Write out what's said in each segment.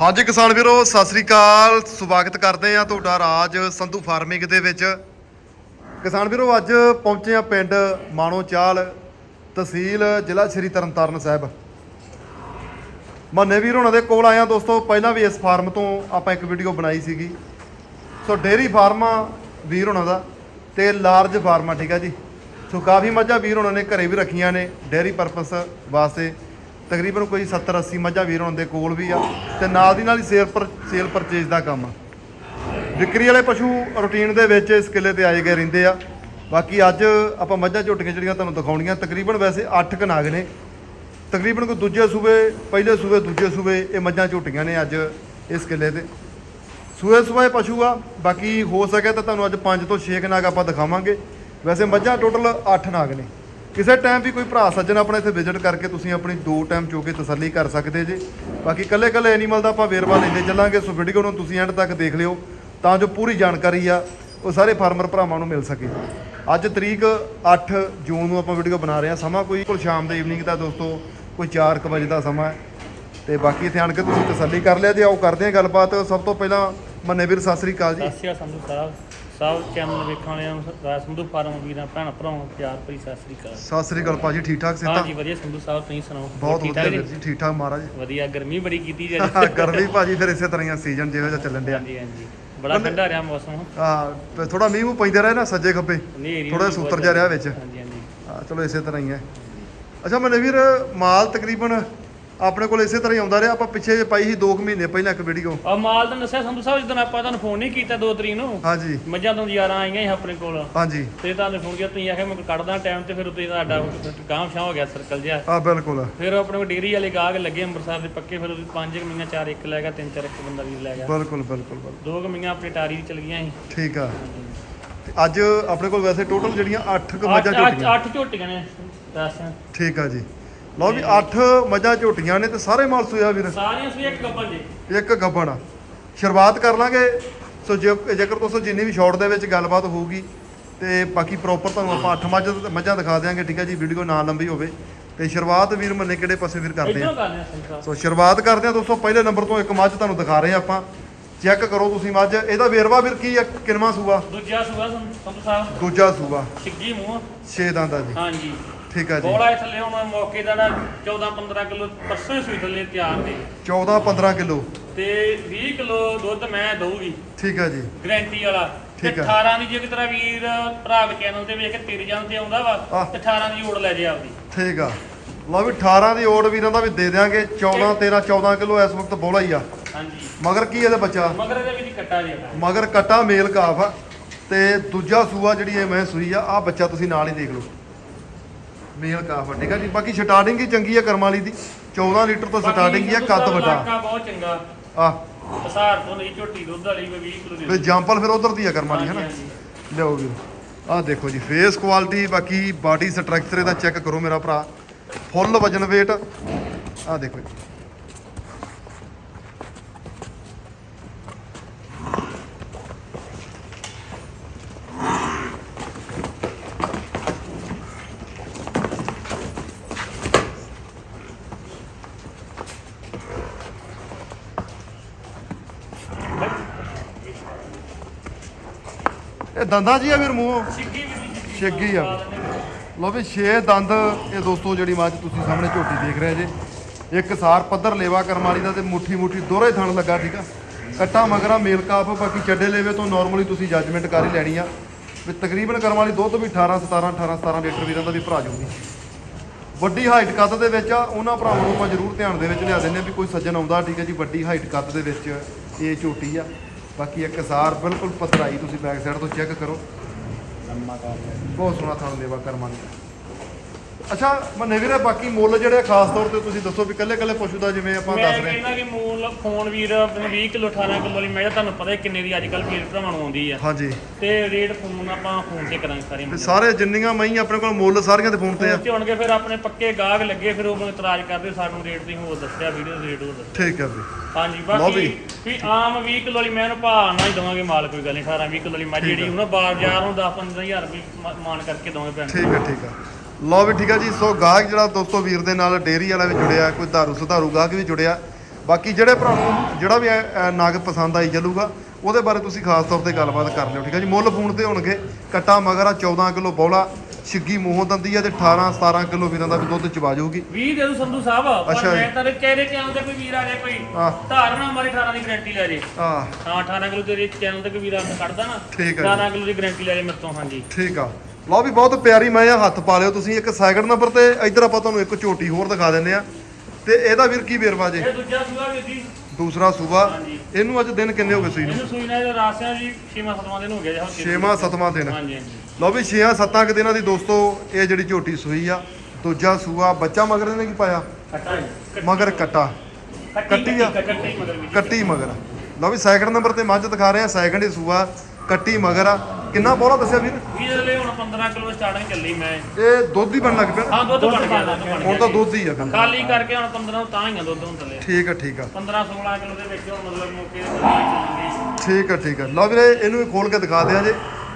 ਹਾਂਜੀ ਕਿਸਾਨ ਵੀਰੋ, ਸਤਿ ਸ੍ਰੀ ਅਕਾਲ। ਸਵਾਗਤ ਕਰਦੇ ਆ ਤੁਹਾਡਾ ਰਾਜ ਸੰਧੂ ਫਾਰਮਿੰਗ ਦੇ ਵਿੱਚ। ਕਿਸਾਨ ਵੀਰੋ, ਅੱਜ ਪਹੁੰਚੇ ਆ ਪਿੰਡ ਮਾਣੋ ਚਾਲ ਤਹਿਸੀਲ ਜ਼ਿਲ੍ਹਾ ਸ਼੍ਰੀ ਤਰਨਤਾਰਨ ਸਾਹਿਬ। ਮੰਨੇ ਵੀਰ ਉਹਨਾਂ ਦੇ ਕੋਲ ਆਇਆ ਦੋਸਤੋ, ਪਹਿਲਾਂ ਵੀ ਇਸ ਫਾਰਮ ਤੋਂ ਆਪਾਂ ਇੱਕ ਵੀਡੀਓ ਬਣਾਈ ਸੀਗੀ। ਸੋ ਡੇਰੀ ਫਾਰਮ ਆ ਵੀਰ ਉਹਨਾਂ ਦਾ ਤੇ ਲਾਰਜ ਫਾਰਮ ਆ, ਠੀਕ ਆ ਜੀ। ਸੋ ਕਾਫੀ ਮੱਝਾਂ ਵੀਰ ਉਹਨਾਂ ਨੇ ਘਰੇ ਵੀ ਰੱਖੀਆਂ ਨੇ ਡੇਰੀ ਪਰਪਸ ਵਾਸਤੇ। ਤਕਰੀਬਨ ਕੋਈ 70 80 ਮੱਝਾਂ ਵੀਰ ਉਹਨਾਂ ਦੇ ਕੋਲ ਵੀ ਆ ਤੇ ਨਾਲ ਦੀ ਨਾਲ ਹੀ ਸੇਲ ਪਰ, ਸੇਲ ਪਰਚੇਜ ਦਾ ਕੰਮ ਆ। ਵਿਕਰੀ ਵਾਲੇ ਪਸ਼ੂ ਰੂਟੀਨ ਦੇ ਵਿੱਚ ਇਸ ਕਿੱਲੇ ਤੇ ਆਏ ਗਏ ਰਹਿੰਦੇ ਆ। ਬਾਕੀ ਅੱਜ ਆਪਾਂ ਮੱਝਾਂ ਝੋਟੀਆਂ ਜਿਹੜੀਆਂ ਤੁਹਾਨੂੰ ਦਿਖਾਉਣੀਆਂ, ਤਕਰੀਬਨ ਵੈਸੇ 8 ਕਨਾਗ ਨੇ। ਤਕਰੀਬਨ ਕੋਈ ਦੂਜੇ ਸੂਬੇ, ਪਹਿਲੇ ਸੂਬੇ, ਦੂਜੇ ਸੂਬੇ ਇਹ ਮੱਝਾਂ ਝੋਟੀਆਂ ਨੇ ਅੱਜ ਇਸ ਕਿੱਲੇ ਤੇ। ਸੂਏ ਸੂਏ ਪਸ਼ੂ ਆ, ਬਾਕੀ ਹੋ ਸਕੇ ਤਾਂ ਤੁਹਾਨੂੰ ਅੱਜ 5 ਤੋਂ 6 ਕਨਾਗ ਆਪਾਂ ਦਿਖਾਵਾਂਗੇ। ਵੈਸੇ ਮੱਝਾਂ ਟੋਟਲ 8 ਨਾਗ ਨੇ। ਕਿਸੇ ਟਾਈਮ ਵੀ ਕੋਈ ਭਰਾ ਸੱਜਣ ਆਪਣੇ ਇੱਥੇ ਵਿਜ਼ਿਟ ਕਰਕੇ ਤੁਸੀਂ ਆਪਣੀ ਦੋ ਟਾਈਮ ਚੋ ਕੇ ਤਸੱਲੀ ਕਰ ਸਕਦੇ ਜੇ। ਬਾਕੀ ਕੱਲੇ ਕੱਲੇ ਐਨੀਮਲ ਦਾ ਆਪਾਂ ਵੇਰਵਾ ਲੈਂਦੇ ਚੱਲਾਂਗੇ, ਸੋ ਵੀਡੀਓ ਨੂੰ ਤੁਸੀਂ ਐਂਡ ਤੱਕ ਦੇਖ ਲਿਓ, ਤਾਂ ਜੋ ਪੂਰੀ ਜਾਣਕਾਰੀ ਆ, ਉਹ ਸਾਰੇ ਫਾਰਮਰ ਭਰਾਵਾਂ ਨੂੰ ਮਿਲ ਸਕੇ। ਅੱਜ ਤਰੀਕ 8 ਜੂਨ ਨੂੰ ਆਪਾਂ ਵੀਡੀਓ ਬਣਾ ਰਹੇ ਹਾਂ। ਸਮਾਂ ਕੋਈ ਕੋਲ ਸ਼ਾਮ ਦੇ ਈਵਨਿੰਗ ਦਾ ਦੋਸਤੋ, ਕੋਈ 4 ਵਜੇ ਦਾ ਸਮਾਂ ਹੈ। ਤੇ ਬਾਕੀ ਇੱਥੇ ਆਣ ਕੇ ਤੁਸੀਂ ਤਸੱਲੀ ਕਰ ਲਿਆ ਜੇ, ਆਓ ਕਰਦੇ ਹਾਂ ਗੱਲਬਾਤ। ਸਭ ਤੋਂ ਪਹਿਲਾਂ ਮੰਨੇ ਵੀਰ ਸਤਿ ਸ੍ਰੀ ਅਕਾਲ ਜੀ। ਸਤਿ ਸ਼੍ਰੀ ਅਕਾਲ ਸੰਧੂ ਸਾਹਿਬ। ਸਭ ਚੈਨਲ ਵੇਖਣ ਵਾਲਿਆਂ ਨੂੰ ਰਾਜ ਸੰਧੂ ਫਾਰਮ ਵੀਰਾਂ ਭੈਣ ਭਰਾਵਾਂ ਨੂੰ ਪਿਆਰ ਭਰੀ ਸਤਿ ਸ਼੍ਰੀ ਅਕਾਲ। ਸਤਿ ਸ੍ਰੀ ਅਕਾਲ ਭਾਜੀ ਠੀਕ ਠਾਕ ਸਿਹਤਾਂ? ਹਾਂਜੀ ਵਧੀਆ ਸੰਧੂ ਸਾਹਿਬ ਤੁਸੀਂ ਸੁਣਾਓ? ਬਹੁਤ ਵਧੀਆ ਵੀਰ ਜੀ? ਜੀ ਠੀਕ ਠਾਕ ਮਹਾਰਾਜ। ਵਧੀਆ ਗਰਮੀ ਬੜੀ ਕੀਤੀ ਜੀ ਹਾਂ, ਗਰਮੀ ਭਾਜੀ ਫਿਰ ਇਸੇ ਤਰ੍ਹਾਂ ਹੀ ਸੀਜ਼ਨ ਜਿਵੇਂ ਜਿਹਾ ਚੱਲਣ ਡਿਆ। ਹਾਂਜੀ ਹਾਂਜੀ। ਬੜਾ ਠੰਡਾ ਰਿਹਾ ਮੌਸਮ ਆ ਥੋੜਾ ਮੀਂਹ ਮੂੰਹ ਪੈਂਦੇ ਰਹੇ ਨਾ ਸੱਜੇ ਖੱਬੇ। ਥੋੜਾ ਸੂਤਰ ਜਿਹਾ ਰਿਹਾ ਵਿੱਚ। ਹਾਂਜੀ ਹਾਂਜੀ। ਹਾਂ ਚਲੋ ਇਸੇ ਤਰ੍ਹਾਂ ਹੀ ਹੈ। ਅੱਛਾ ਮਨੇ ਵੀਰ ਮਾਲ ਤਕਰੀਬਨ ਆਪਣੇ ਕੋਲ ਇਸੇ ਤਰ੍ਹਾਂ ਹੀ ਆਉਂਦਾ ਰਿਹਾ ਆਪਾਂ ਪਿੱਛੇ ਜੇ ਪਾਈ ਸੀ 2 ਮਹੀਨੇ ਪਹਿਲਾਂ ਇੱਕ ਵੀਡੀਓ ਆ ਮਾਲ ਤਾਂ ਦੱਸਿਆ ਸੰਧੂ ਸਾਹਿਬ ਜਦੋਂ ਆਪਾਂ ਤੁਹਾਨੂੰ ਫੋਨ ਨਹੀਂ ਕੀਤਾ ਦੋ ਤਰੀਕ ਨੂੰ। ਹਾਂਜੀ। ਮੱਝਾਂ ਤੋਂ ਯਾਰਾਂ ਆਈਆਂ ਸੀ ਆਪਣੇ ਕੋਲ। ਹਾਂਜੀ। ਤੇ ਤੁਹਾਨੂੰ ਫੋਨ ਕੀਤਾ ਤੁਸੀਂ ਆਖਿਆ ਮੈਂ ਕੱਢਦਾ ਟਾਈਮ ਤੇ ਫਿਰ ਉੱਤੇ ਤੁਹਾਡਾ ਗਾਂਵ ਸ਼ਾਂ ਹੋ ਗਿਆ ਸਰਕਲ ਜਿਹਾ। ਆ ਬਿਲਕੁਲ। ਫਿਰ ਆਪਣੇ ਕੋਲ ਡੇਰੀ ਵਾਲੇ ਗਾਹਕ ਲੱਗੇ ਅੰਮ੍ਰਿਤਸਰ ਦੇ ਪੱਕੇ ਫਿਰ ਉਹਦੇ ਪੰਜ ਕੁ ਮਹੀਨਾ ਚਾਰ ਇੱਕ ਲੈ ਗਿਆ ਤਿੰਨ ਚਾਰ ਇੱਕ ਬੰਦਾ ਵੀ ਲੈ ਗਿਆ। ਬਿਲਕੁਲ ਬਿਲਕੁਲ ਬਿਲਕੁਲ। ਦੋ ਕੁ ਮਹੀਨਾ ਆਪਣੀ ਟਾਰੀ ਦੀ ਚਲ ਗਈਆਂ ਸੀ। ਠੀਕ ਆ। ਅੱਜ ਆਪਣੇ ਕੋਲ ਵੈਸੇ ਟੋਟਲ ਜਿਹੜੀਆਂ 8 ਕੁ ਮੱਝਾਂ ਅੱਠ- ਅੱਠ ਝੋਟੀਆਂ। ਅੱਠ ਝੋਟੀਆਂ ਨੇ। ਦੱਸ। ਠੀਕ ਆ ਜੀ। ਲਓ ਵੀ 8 ਮੱਝਾਂ ਝੋਟੀਆਂ ਨੇ ਤੇ ਸਾਰੇ ਮਾਲ ਸੋਇਆ ਵੀਰ। ਸਾਰੀਆਂ ਸੀ ਇੱਕ ਗੱਬਨ ਜੀ। ਇੱਕ ਗੱਬਣ ਸ਼ੁਰੂਆਤ ਕਰ ਲਾਂਗੇ। ਸੋ ਜੇ ਜੇਕਰ ਤੁਸੀਂ ਜਿੰਨੀ ਵੀ ਸ਼ਾਰਟ ਦੇ ਵਿੱਚ ਗੱਲਬਾਤ ਹੋਊਗੀ ਤੇ ਬਾਕੀ ਪ੍ਰੋਪਰ ਤੁਹਾਨੂੰ ਆਪਾਂ 8 ਮੱਝ ਮੱਝਾਂ ਦਿਖਾ ਦਿਆਂਗੇ ਠੀਕ ਹੈ ਜੀ? ਵੀਡੀਓ ਨਾ ਲੰਬੀ ਹੋਵੇ। ਤੇ ਸ਼ੁਰੂਆਤ ਵੀਰ ਮੰਨੇ ਕਿਹੜੇ ਪਾਸੇ ਵੀਰ ਕਰਦੇ ਆ? ਸੋ ਸ਼ੁਰੂਆਤ ਕਰਦੇ ਆ ਦੋਸਤੋ ਪਹਿਲੇ ਨੰਬਰ ਤੋਂ ਇੱਕ ਮੱਝ ਤੁਹਾਨੂੰ ਦਿਖਾ ਰਹੇ ਆ ਆਪਾਂ। ਚੈੱਕ ਕਰੋ ਤੁਸੀਂ ਮੱਝ। ਇਹਦਾ ਵੇਰਵਾ ਵੀਰ ਕੀ ਆ ਕਿੰਨਵਾਂ ਸੂਆ? ਦੂਜਾ ਸੂਆ ਸੰਧੂ ਸਾਹਿਬ। ਦੂਜਾ ਸੂਆ। ਛਿੱਗੀ ਮੂੰਹ। 6 ਦੰਦਾਂ ਜੀ। ਹਾਂਜੀ। ਠੀਕ ਆ ਜੀ। ਬੋਲਾ ਥੱਲੇ ਹੁਣ ਮੌਕੇ ਦਾ ਨਾ 14 15 ਕਿਲੋ ਪਰਸੋਂ ਹੀ ਸੂਈ ਥੱਲੇ ਤਿਆਰ ਦੇ 14 15 ਕਿਲੋ। ਤੇ 20 ਕਿਲੋ ਦੁੱਧ ਮੈਂ ਦਊਗੀ। ਠੀਕ ਆ ਜੀ। ਗਰੰਟੀ ਵਾਲਾ। ਤੇ ਠੀਕ ਆ। 18 ਦੀ ਜੇ ਕਿਤਰਾ ਵੀਰ ਭਰਾ ਚੈਨਲ ਤੇ ਵੇਖ ਕੇ ਤੇਰੇ ਜਾਨ ਤੇ ਆਉਂਦਾ ਵਾ ਆਹ। ਤੇ 18 ਦੀ ਓੜ ਲੈ ਜੇ ਆਪਦੀ। ਠੀਕ ਆ। ਲਓ ਵੀ 18 ਦੀ ਓੜ ਵੀਰਾਂ ਦਾ ਵੀ ਦੇ ਦਿਆਂਗੇ। 14 13 14 ਕਿਲੋ ਇਸ ਵਕਤ ਬੋਲਾ ਹੀ ਆ। ਹਾਂਜੀ। ਮਗਰ ਕੀ ਇਹਦੇ ਬੱਚਾ? ਮਗਰ ਇਹਦੇ ਵਿੱਚ ਕੱਟਾ ਜੇ ਮਗਰ ਕਟਾ ਮੇਲ ਕਾਫ ਆ। ਤੇ ਦੂਜਾ ਸੂਆ ਜਿਹੜੀ ਇਹ ਮੈਂ ਸੂਈ ਆ ਆ ਬੱਚਾ ਤੁਸੀਂ ਨਾਲ ਹੀ ਦੇਖ ਲਓ। ਮੇਲ ਕਾਫ ਆ। ਜੀ? ਬਾਕੀ ਸਟਾਰਟਿੰਗ ਹੀ ਚੰਗੀ ਆ ਕਰਮ ਵਾਲੀ ਦੀ। 14 ਲੀਟਰ ਤੋਂ ਸਟਾਰਟਿੰਗ ਹੀ ਆ ਕੱਦ ਵੱਡਾ। ਇਲਾਕਾ ਬਹੁਤ ਚੰਗਾ। ਆ। ਹਸਾਰ ਤੋਂ ਨਹੀਂ ਝੋਟੀ ਦੁੱਧ ਵਾਲੀ ਵੀ 20 ਕਿਲੋ ਦੀ ਤੇ ਜੰਪਲ ਫਿਰ ਉਧਰ ਦੀ ਆ ਕਰਮ ਵਾਲੀ ਹੈ ਨਾ। ਲਿਓ ਵੀ ਆ ਦੇਖੋ ਜੀ ਫੇਸ ਕੁਆਲਿਟੀ ਬਾਕੀ ਬਾਡੀ ਸਟਰਕਚਰ ਇਹਦਾ ਚੈੱਕ ਕਰੋ ਮੇਰਾ ਭਰਾ। ਫੁੱਲ ਵਜਨ weight ਆ ਦੇਖੋ ਜੀ। ਦੰਦਾਂ ਜੀ ਆ ਵੀਰ ਮੂੰਹ? ਛਿੱਗੀ ਵੀ ਦੀ ਛਿੱਗੀ। ਆ। ਲਓ ਵੀ 6 ਦੰਦ ਇਹ ਦੋਸਤੋ ਜਿਹੜੀ ਮੱਝ ਤੁਸੀਂ ਸਾਹਮਣੇ ਝੋਟੀ ਦੇਖ ਰਹੇ ਜੇ। ਇੱਕ ਸਾਰ ਪੱਧਰ ਲੇਵਾ ਕਰਮ ਵਾਲੀ ਦਾ ਤੇ ਮੁੱਠੀ ਮੁੱਠੀ ਦੋਹਰੇ ਥਣ ਲੱਗਾ ਠੀਕ ਆ? ਕੱਟਾ ਮਗਰਾ ਮੇਲ ਕਾਪ ਬਾਕੀ ਚੱਡੇ ਲੇਵੇ ਤੋਂ ਨਾਰਮਲੀ ਤੁਸੀਂ ਜੱਜਮੈਂਟ ਕਰ ਹੀ ਲੈਣੀ ਆ। ਵੀ ਤਕਰੀਬਨ ਕਰਮ ਵਾਲੀ ਦੁੱਧ ਵੀ 18 17 18 17 ਲੀਟਰ ਵੀਰਾਂ ਦਾ ਵੀ ਭਰਾ ਜੂਗੀ। ਵੱਡੀ ਹਾਈਟ ਕੱਦ ਦੇ ਵਿੱਚ ਆ ਉਹਨਾਂ ਭਰਾਵਾਂ ਨੂੰ ਆਪਾਂ ਜ਼ਰੂਰ ਧਿਆਨ ਦੇ ਵਿੱਚ ਲਿਆ ਦਿੰਦੇ ਆ ਵੀ ਕੋਈ ਸੱਜਣ ਆਉਂਦਾ ਠੀਕ ਹੈ ਜੀ? ਵੱਡੀ ਹਾਈਟ ਕੱਦ ਦੇ ਵਿੱਚ ਇਹ ਝੋਟੀ ਆ। ਬਾਕੀ ਇੱਕ ਸਾਰ ਬਿਲਕੁਲ ਪਤਰਾਈ ਤੁਸੀਂ ਬੈਕ ਸਾਈਡ ਤੋਂ ਚੈੱਕ ਕਰੋ। ਬਹੁਤ ਸੋਹਣਾ ਥਣ ਲੇਵਾ ਕਰਮਾਂ ਦੀ। ਅੱਛਾ ਮੰਨੇ ਵੀਰੇ ਬਾਕੀ ਮੁੱਲ ਜਿਹੜੇ ਆ ਖਾਸ ਤੌਰ ਤੇ ਤੁਸੀਂ ਦੱਸੋ ਵੀ ਕੱਲੇ ਕੱਲੇ ਪਸ਼ੂ ਦਾ ਜਿਵੇਂ ਆਪਾਂ ਮੈਂ ਦੱਸ ਰਹੇ ਕਹਿੰਦਾ ਕਿ ਮੂਲ ਫੋਨ ਵੀਰ ਆਪਣੇ 20 ਕਿਲੋ 18 ਕਿਲੋ ਵਾਲੀ ਮੈਂ ਤੁਹਾਨੂੰ ਪਤਾ ਹੀ ਕਿੰਨੇ ਦੀ ਅੱਜ ਕੱਲ ਵੀਰ ਭਰਾਵਾਂ ਨੂੰ ਆਉਂਦੀ ਆ। ਹਾਂਜੀ। ਤੇ ਰੇਟ ਫੋਨ ਆਪਾਂ ਫੋਨ ਤੇ ਕਰਾਂਗੇ ਸਾਰੇ ਤੇ ਸਾਰੇ ਜਿੰਨੀਆਂ ਮਈ ਆਪਣੇ ਕੋਲ ਮੁੱਲ ਸਾਰੀਆਂ ਦੇ ਫੋਨ ਤੇ ਆ। ਤੇ ਹੋਣਗੇ ਫਿਰ ਆਪਣੇ ਪੱਕੇ ਗਾਹਕ ਲੱਗੇ ਫਿਰ ਉਹ ਇਤਰਾਜ਼ ਕਰਦੇ ਸਾਨੂੰ ਰੇਟ ਤੁਸੀਂ ਹੋਰ ਦੱਸਿਆ ਵੀਡੀਓ ਦੇ ਰੇਟ ਹੋਰ ਦੱਸਿਆ। ਠੀਕ ਹੈ ਵੀ ਹਾਂਜੀ ਬਾਕੀ ਵੀ। ਵੀ ਆਮ 20 ਕਿਲੋ ਵਾਲੀ ਮੈਂ ਨੂੰ ਭਾਅ ਨਾਲ ਹੀ ਦਵਾਂਗੇ ਮਾਲ ਕੋਈ ਗੱਲ ਨਹੀਂ 18 20 ਕਿਲੋ ਵਾਲੀ ਮੱਝ ਜਿਹੜੀ ਉਹਨਾਂ ਬਾਜ਼ਾਰ ਨੂੰ 10 15000 ਰੁਪਏ ਮ- ਮਾਨ ਕਰਕੇ ਦਵਾਂਗੇ ਭੈਣ। ਠੀਕ ਹੈ ਠੀਕ ਹੈ ਲਓ ਵੀ ਠੀਕ ਹੈ ਜੀ ਸੋ ਗਾਹਕ ਜਿਹੜਾ ਦੋਸਤੋ ਵੀਰ ਦੇ ਨਾਲ ਡੇਰੀ ਵਾਲਾ ਵੀ ਜੁੜਿਆ ਕੋਈ ਧਾਰੂ ਸੁਧਾਰੂ ਗਾਹਕ ਵੀ ਜੁੜਿਆ। ਬਾਕੀ ਜਿਹੜੇ ਭਰਾ ਨੂੰ ਜਿਹੜਾ ਵੀ ਨਗ ਪਸੰਦ ਆਈ ਚੱਲੂਗਾ ਉਹਦੇ ਬਾਰੇ ਤੁਸੀਂ ਖਾਸ ਤੌਰ ਤੇ ਗੱਲਬਾਤ ਕਰ ਲਿਓ ਠੀਕ ਹੈ ਜੀ। ਮੁੱਲ ਫੋਨ ਤੇ ਹੋਣਗੇ ਕੱਟਾ ਮਗਰ ਆ 14 ਕਿਲੋ ਬੌਲਾ ਛਿੱਗੀ ਮੂੰਹੋਂ ਦੰਦੀ ਆ ਤੇ 18 17 ਕਿਲੋ ਵੀਰਾਂ ਦਾ ਵੀ ਦੁੱਧ ਚਵਾ ਜਾਊਗੀ। 20 ਦੇ ਦੂ ਸੰਧੂ ਸਾਹਿਬ ਪਰ। ਮੈਂ ਤਾਂ ਚਿਹਰੇ ਚੈਨਲ ਤੇ ਕੋਈ ਵੀਰ ਆ ਜਾਏ ਕੋਈ। ਧਾਰਨਾ ਮਾਰੇ 18 ਦੀ ਗਾਰੰਟੀ ਲੈ ਜੇ। ਆ ਹਾਂ 18 ਕਿਲੋ ਤੇਰੇ ਚੈਨਲ ਤੇ ਕੋਈ ਵੀਰ ਆ ਕੱਢਦਾ ਨਾ। ਠੀਕ ਹੈ 18 ਕਿਲੋ ਦੀ ਗਾਰੰਟੀ ਲੈ ਜੇ ਮੇਰੇ ਤੋਂ ਹਾਂਜੀ। ਠੀਕ ਆ। ਲਓ ਵੀ ਬਹੁਤ ਪਿਆਰੀ ਮੈਂ ਆ ਹੱਥ ਪਾ ਲਿਓ ਤੁਸੀਂ ਇੱਕ ਸੈਕਿੰਡ ਨੰਬਰ ਤੇ ਇੱਧਰ ਆਪਾਂ ਤੁਹਾਨੂੰ ਇੱਕ ਝੋਟੀ ਹੋਰ ਦਿਖਾ ਦਿੰਦੇ ਆ। ਤੇ ਇਹਦਾ ਵੀਰ ਕੀ ਵੇਰਵਾ ਜੇ? ਇਹ ਦੂਜਾ ਸੂਆ ਵੀਰ ਜੀ। ਦੂਸਰਾ ਸੂਬਾ ਹਾਂਜੀ। ਇਹਨੂੰ ਅੱਜ ਦਿਨ ਕਿੰਨੇ ਹੋ ਗਏ ਸੂਈ ਨੂੰ? ਇਹਨੂੰ ਸੂਈ ਨਾਲ ਰਾਸਿਆਂ ਜੀ 6ਵਾਂ 7ਵਾਂ ਦਿਨ ਹੋ ਗਿਆ ਜੀ ਛੇਵਾਂ ਸੱਤਵਾਂ ਦਿਨ। ਹਾਂਜੀ ਹਾਂਜੀ। ਲਓ ਵੀ 6-7 ਕਿ ਦਿਨਾਂ ਦੀ ਦੋਸਤੋ ਇਹ ਜਿਹੜੀ ਝੋਟੀ ਸੂਈ ਆ ਦੂਜਾ ਸੂਆ ਬੱਚਾ ਮਗਰ ਇਹਨੇ ਕੀ ਪਾਇਆ? ਕੱਟਾ ਜੀ। ਮਗਰ ਕੱਟਾ। ਕੱਟੀ ਆ? ਕੱਟੀ ਮਗਰ ਵੀ। ਕੱਟੀ ਮਗਰ। ਲਓ ਵੀ ਸੈਕਿੰਡ ਨੰਬਰ ਤੇ ਮੱਝ ਦਿਖਾ ਰਹੇ ਆ ਸੈਕਿੰਡ ਹੀ ਸੂਆ। ਕੱਟੀ ਮਗਰ ਆ। ਕਿੰਨਾ ਬੋਲਾ ਦੱਸਿਆ ਵੀਰ? ਇਹਦੇ ਲਈ ਹੁਣ 15 ਕਿਲੋ ਸਟਾਰਟਿੰਗ ਚੱਲੀ ਮੈਂ। ਇਹ ਦੁੱਧ ਹੀ ਬਣ ਲੱਗ ਪਿਆ। ਹਾਂ ਦੁੱਧ ਬਣ ਗਿਆ ਦੁੱਧ ਬਣ ਹੁਣ ਗਿਆ। ਤਾਂ ਦੁੱਧ ਹੀ ਆ ਫਿਰ ਖਾਲੀ ਕਰਕੇ ਹੁਣ 15 ਤਾਂ ਹੀ ਆ ਦੁੱਧ ਹੁਣ ਥੱਲੇ। ਠੀਕ ਆ ਠੀਕ ਆ। 15 16 ਕਿਲੋ ਦੇ ਵਿੱਚ ਹੁਣ ਮਤਲਬ ਮੌਕੇ ਤੇ ਚੱਲੂਗੀ। ਠੀਕ ਆ ਠੀਕ ਆ। ਲਓ ਵੀਰੇ ਇਹਨੂੰ ਵੀ ਖੋਲ ਕੇ ਦਿਖਾ ਦਿਆਂ ਜੇ।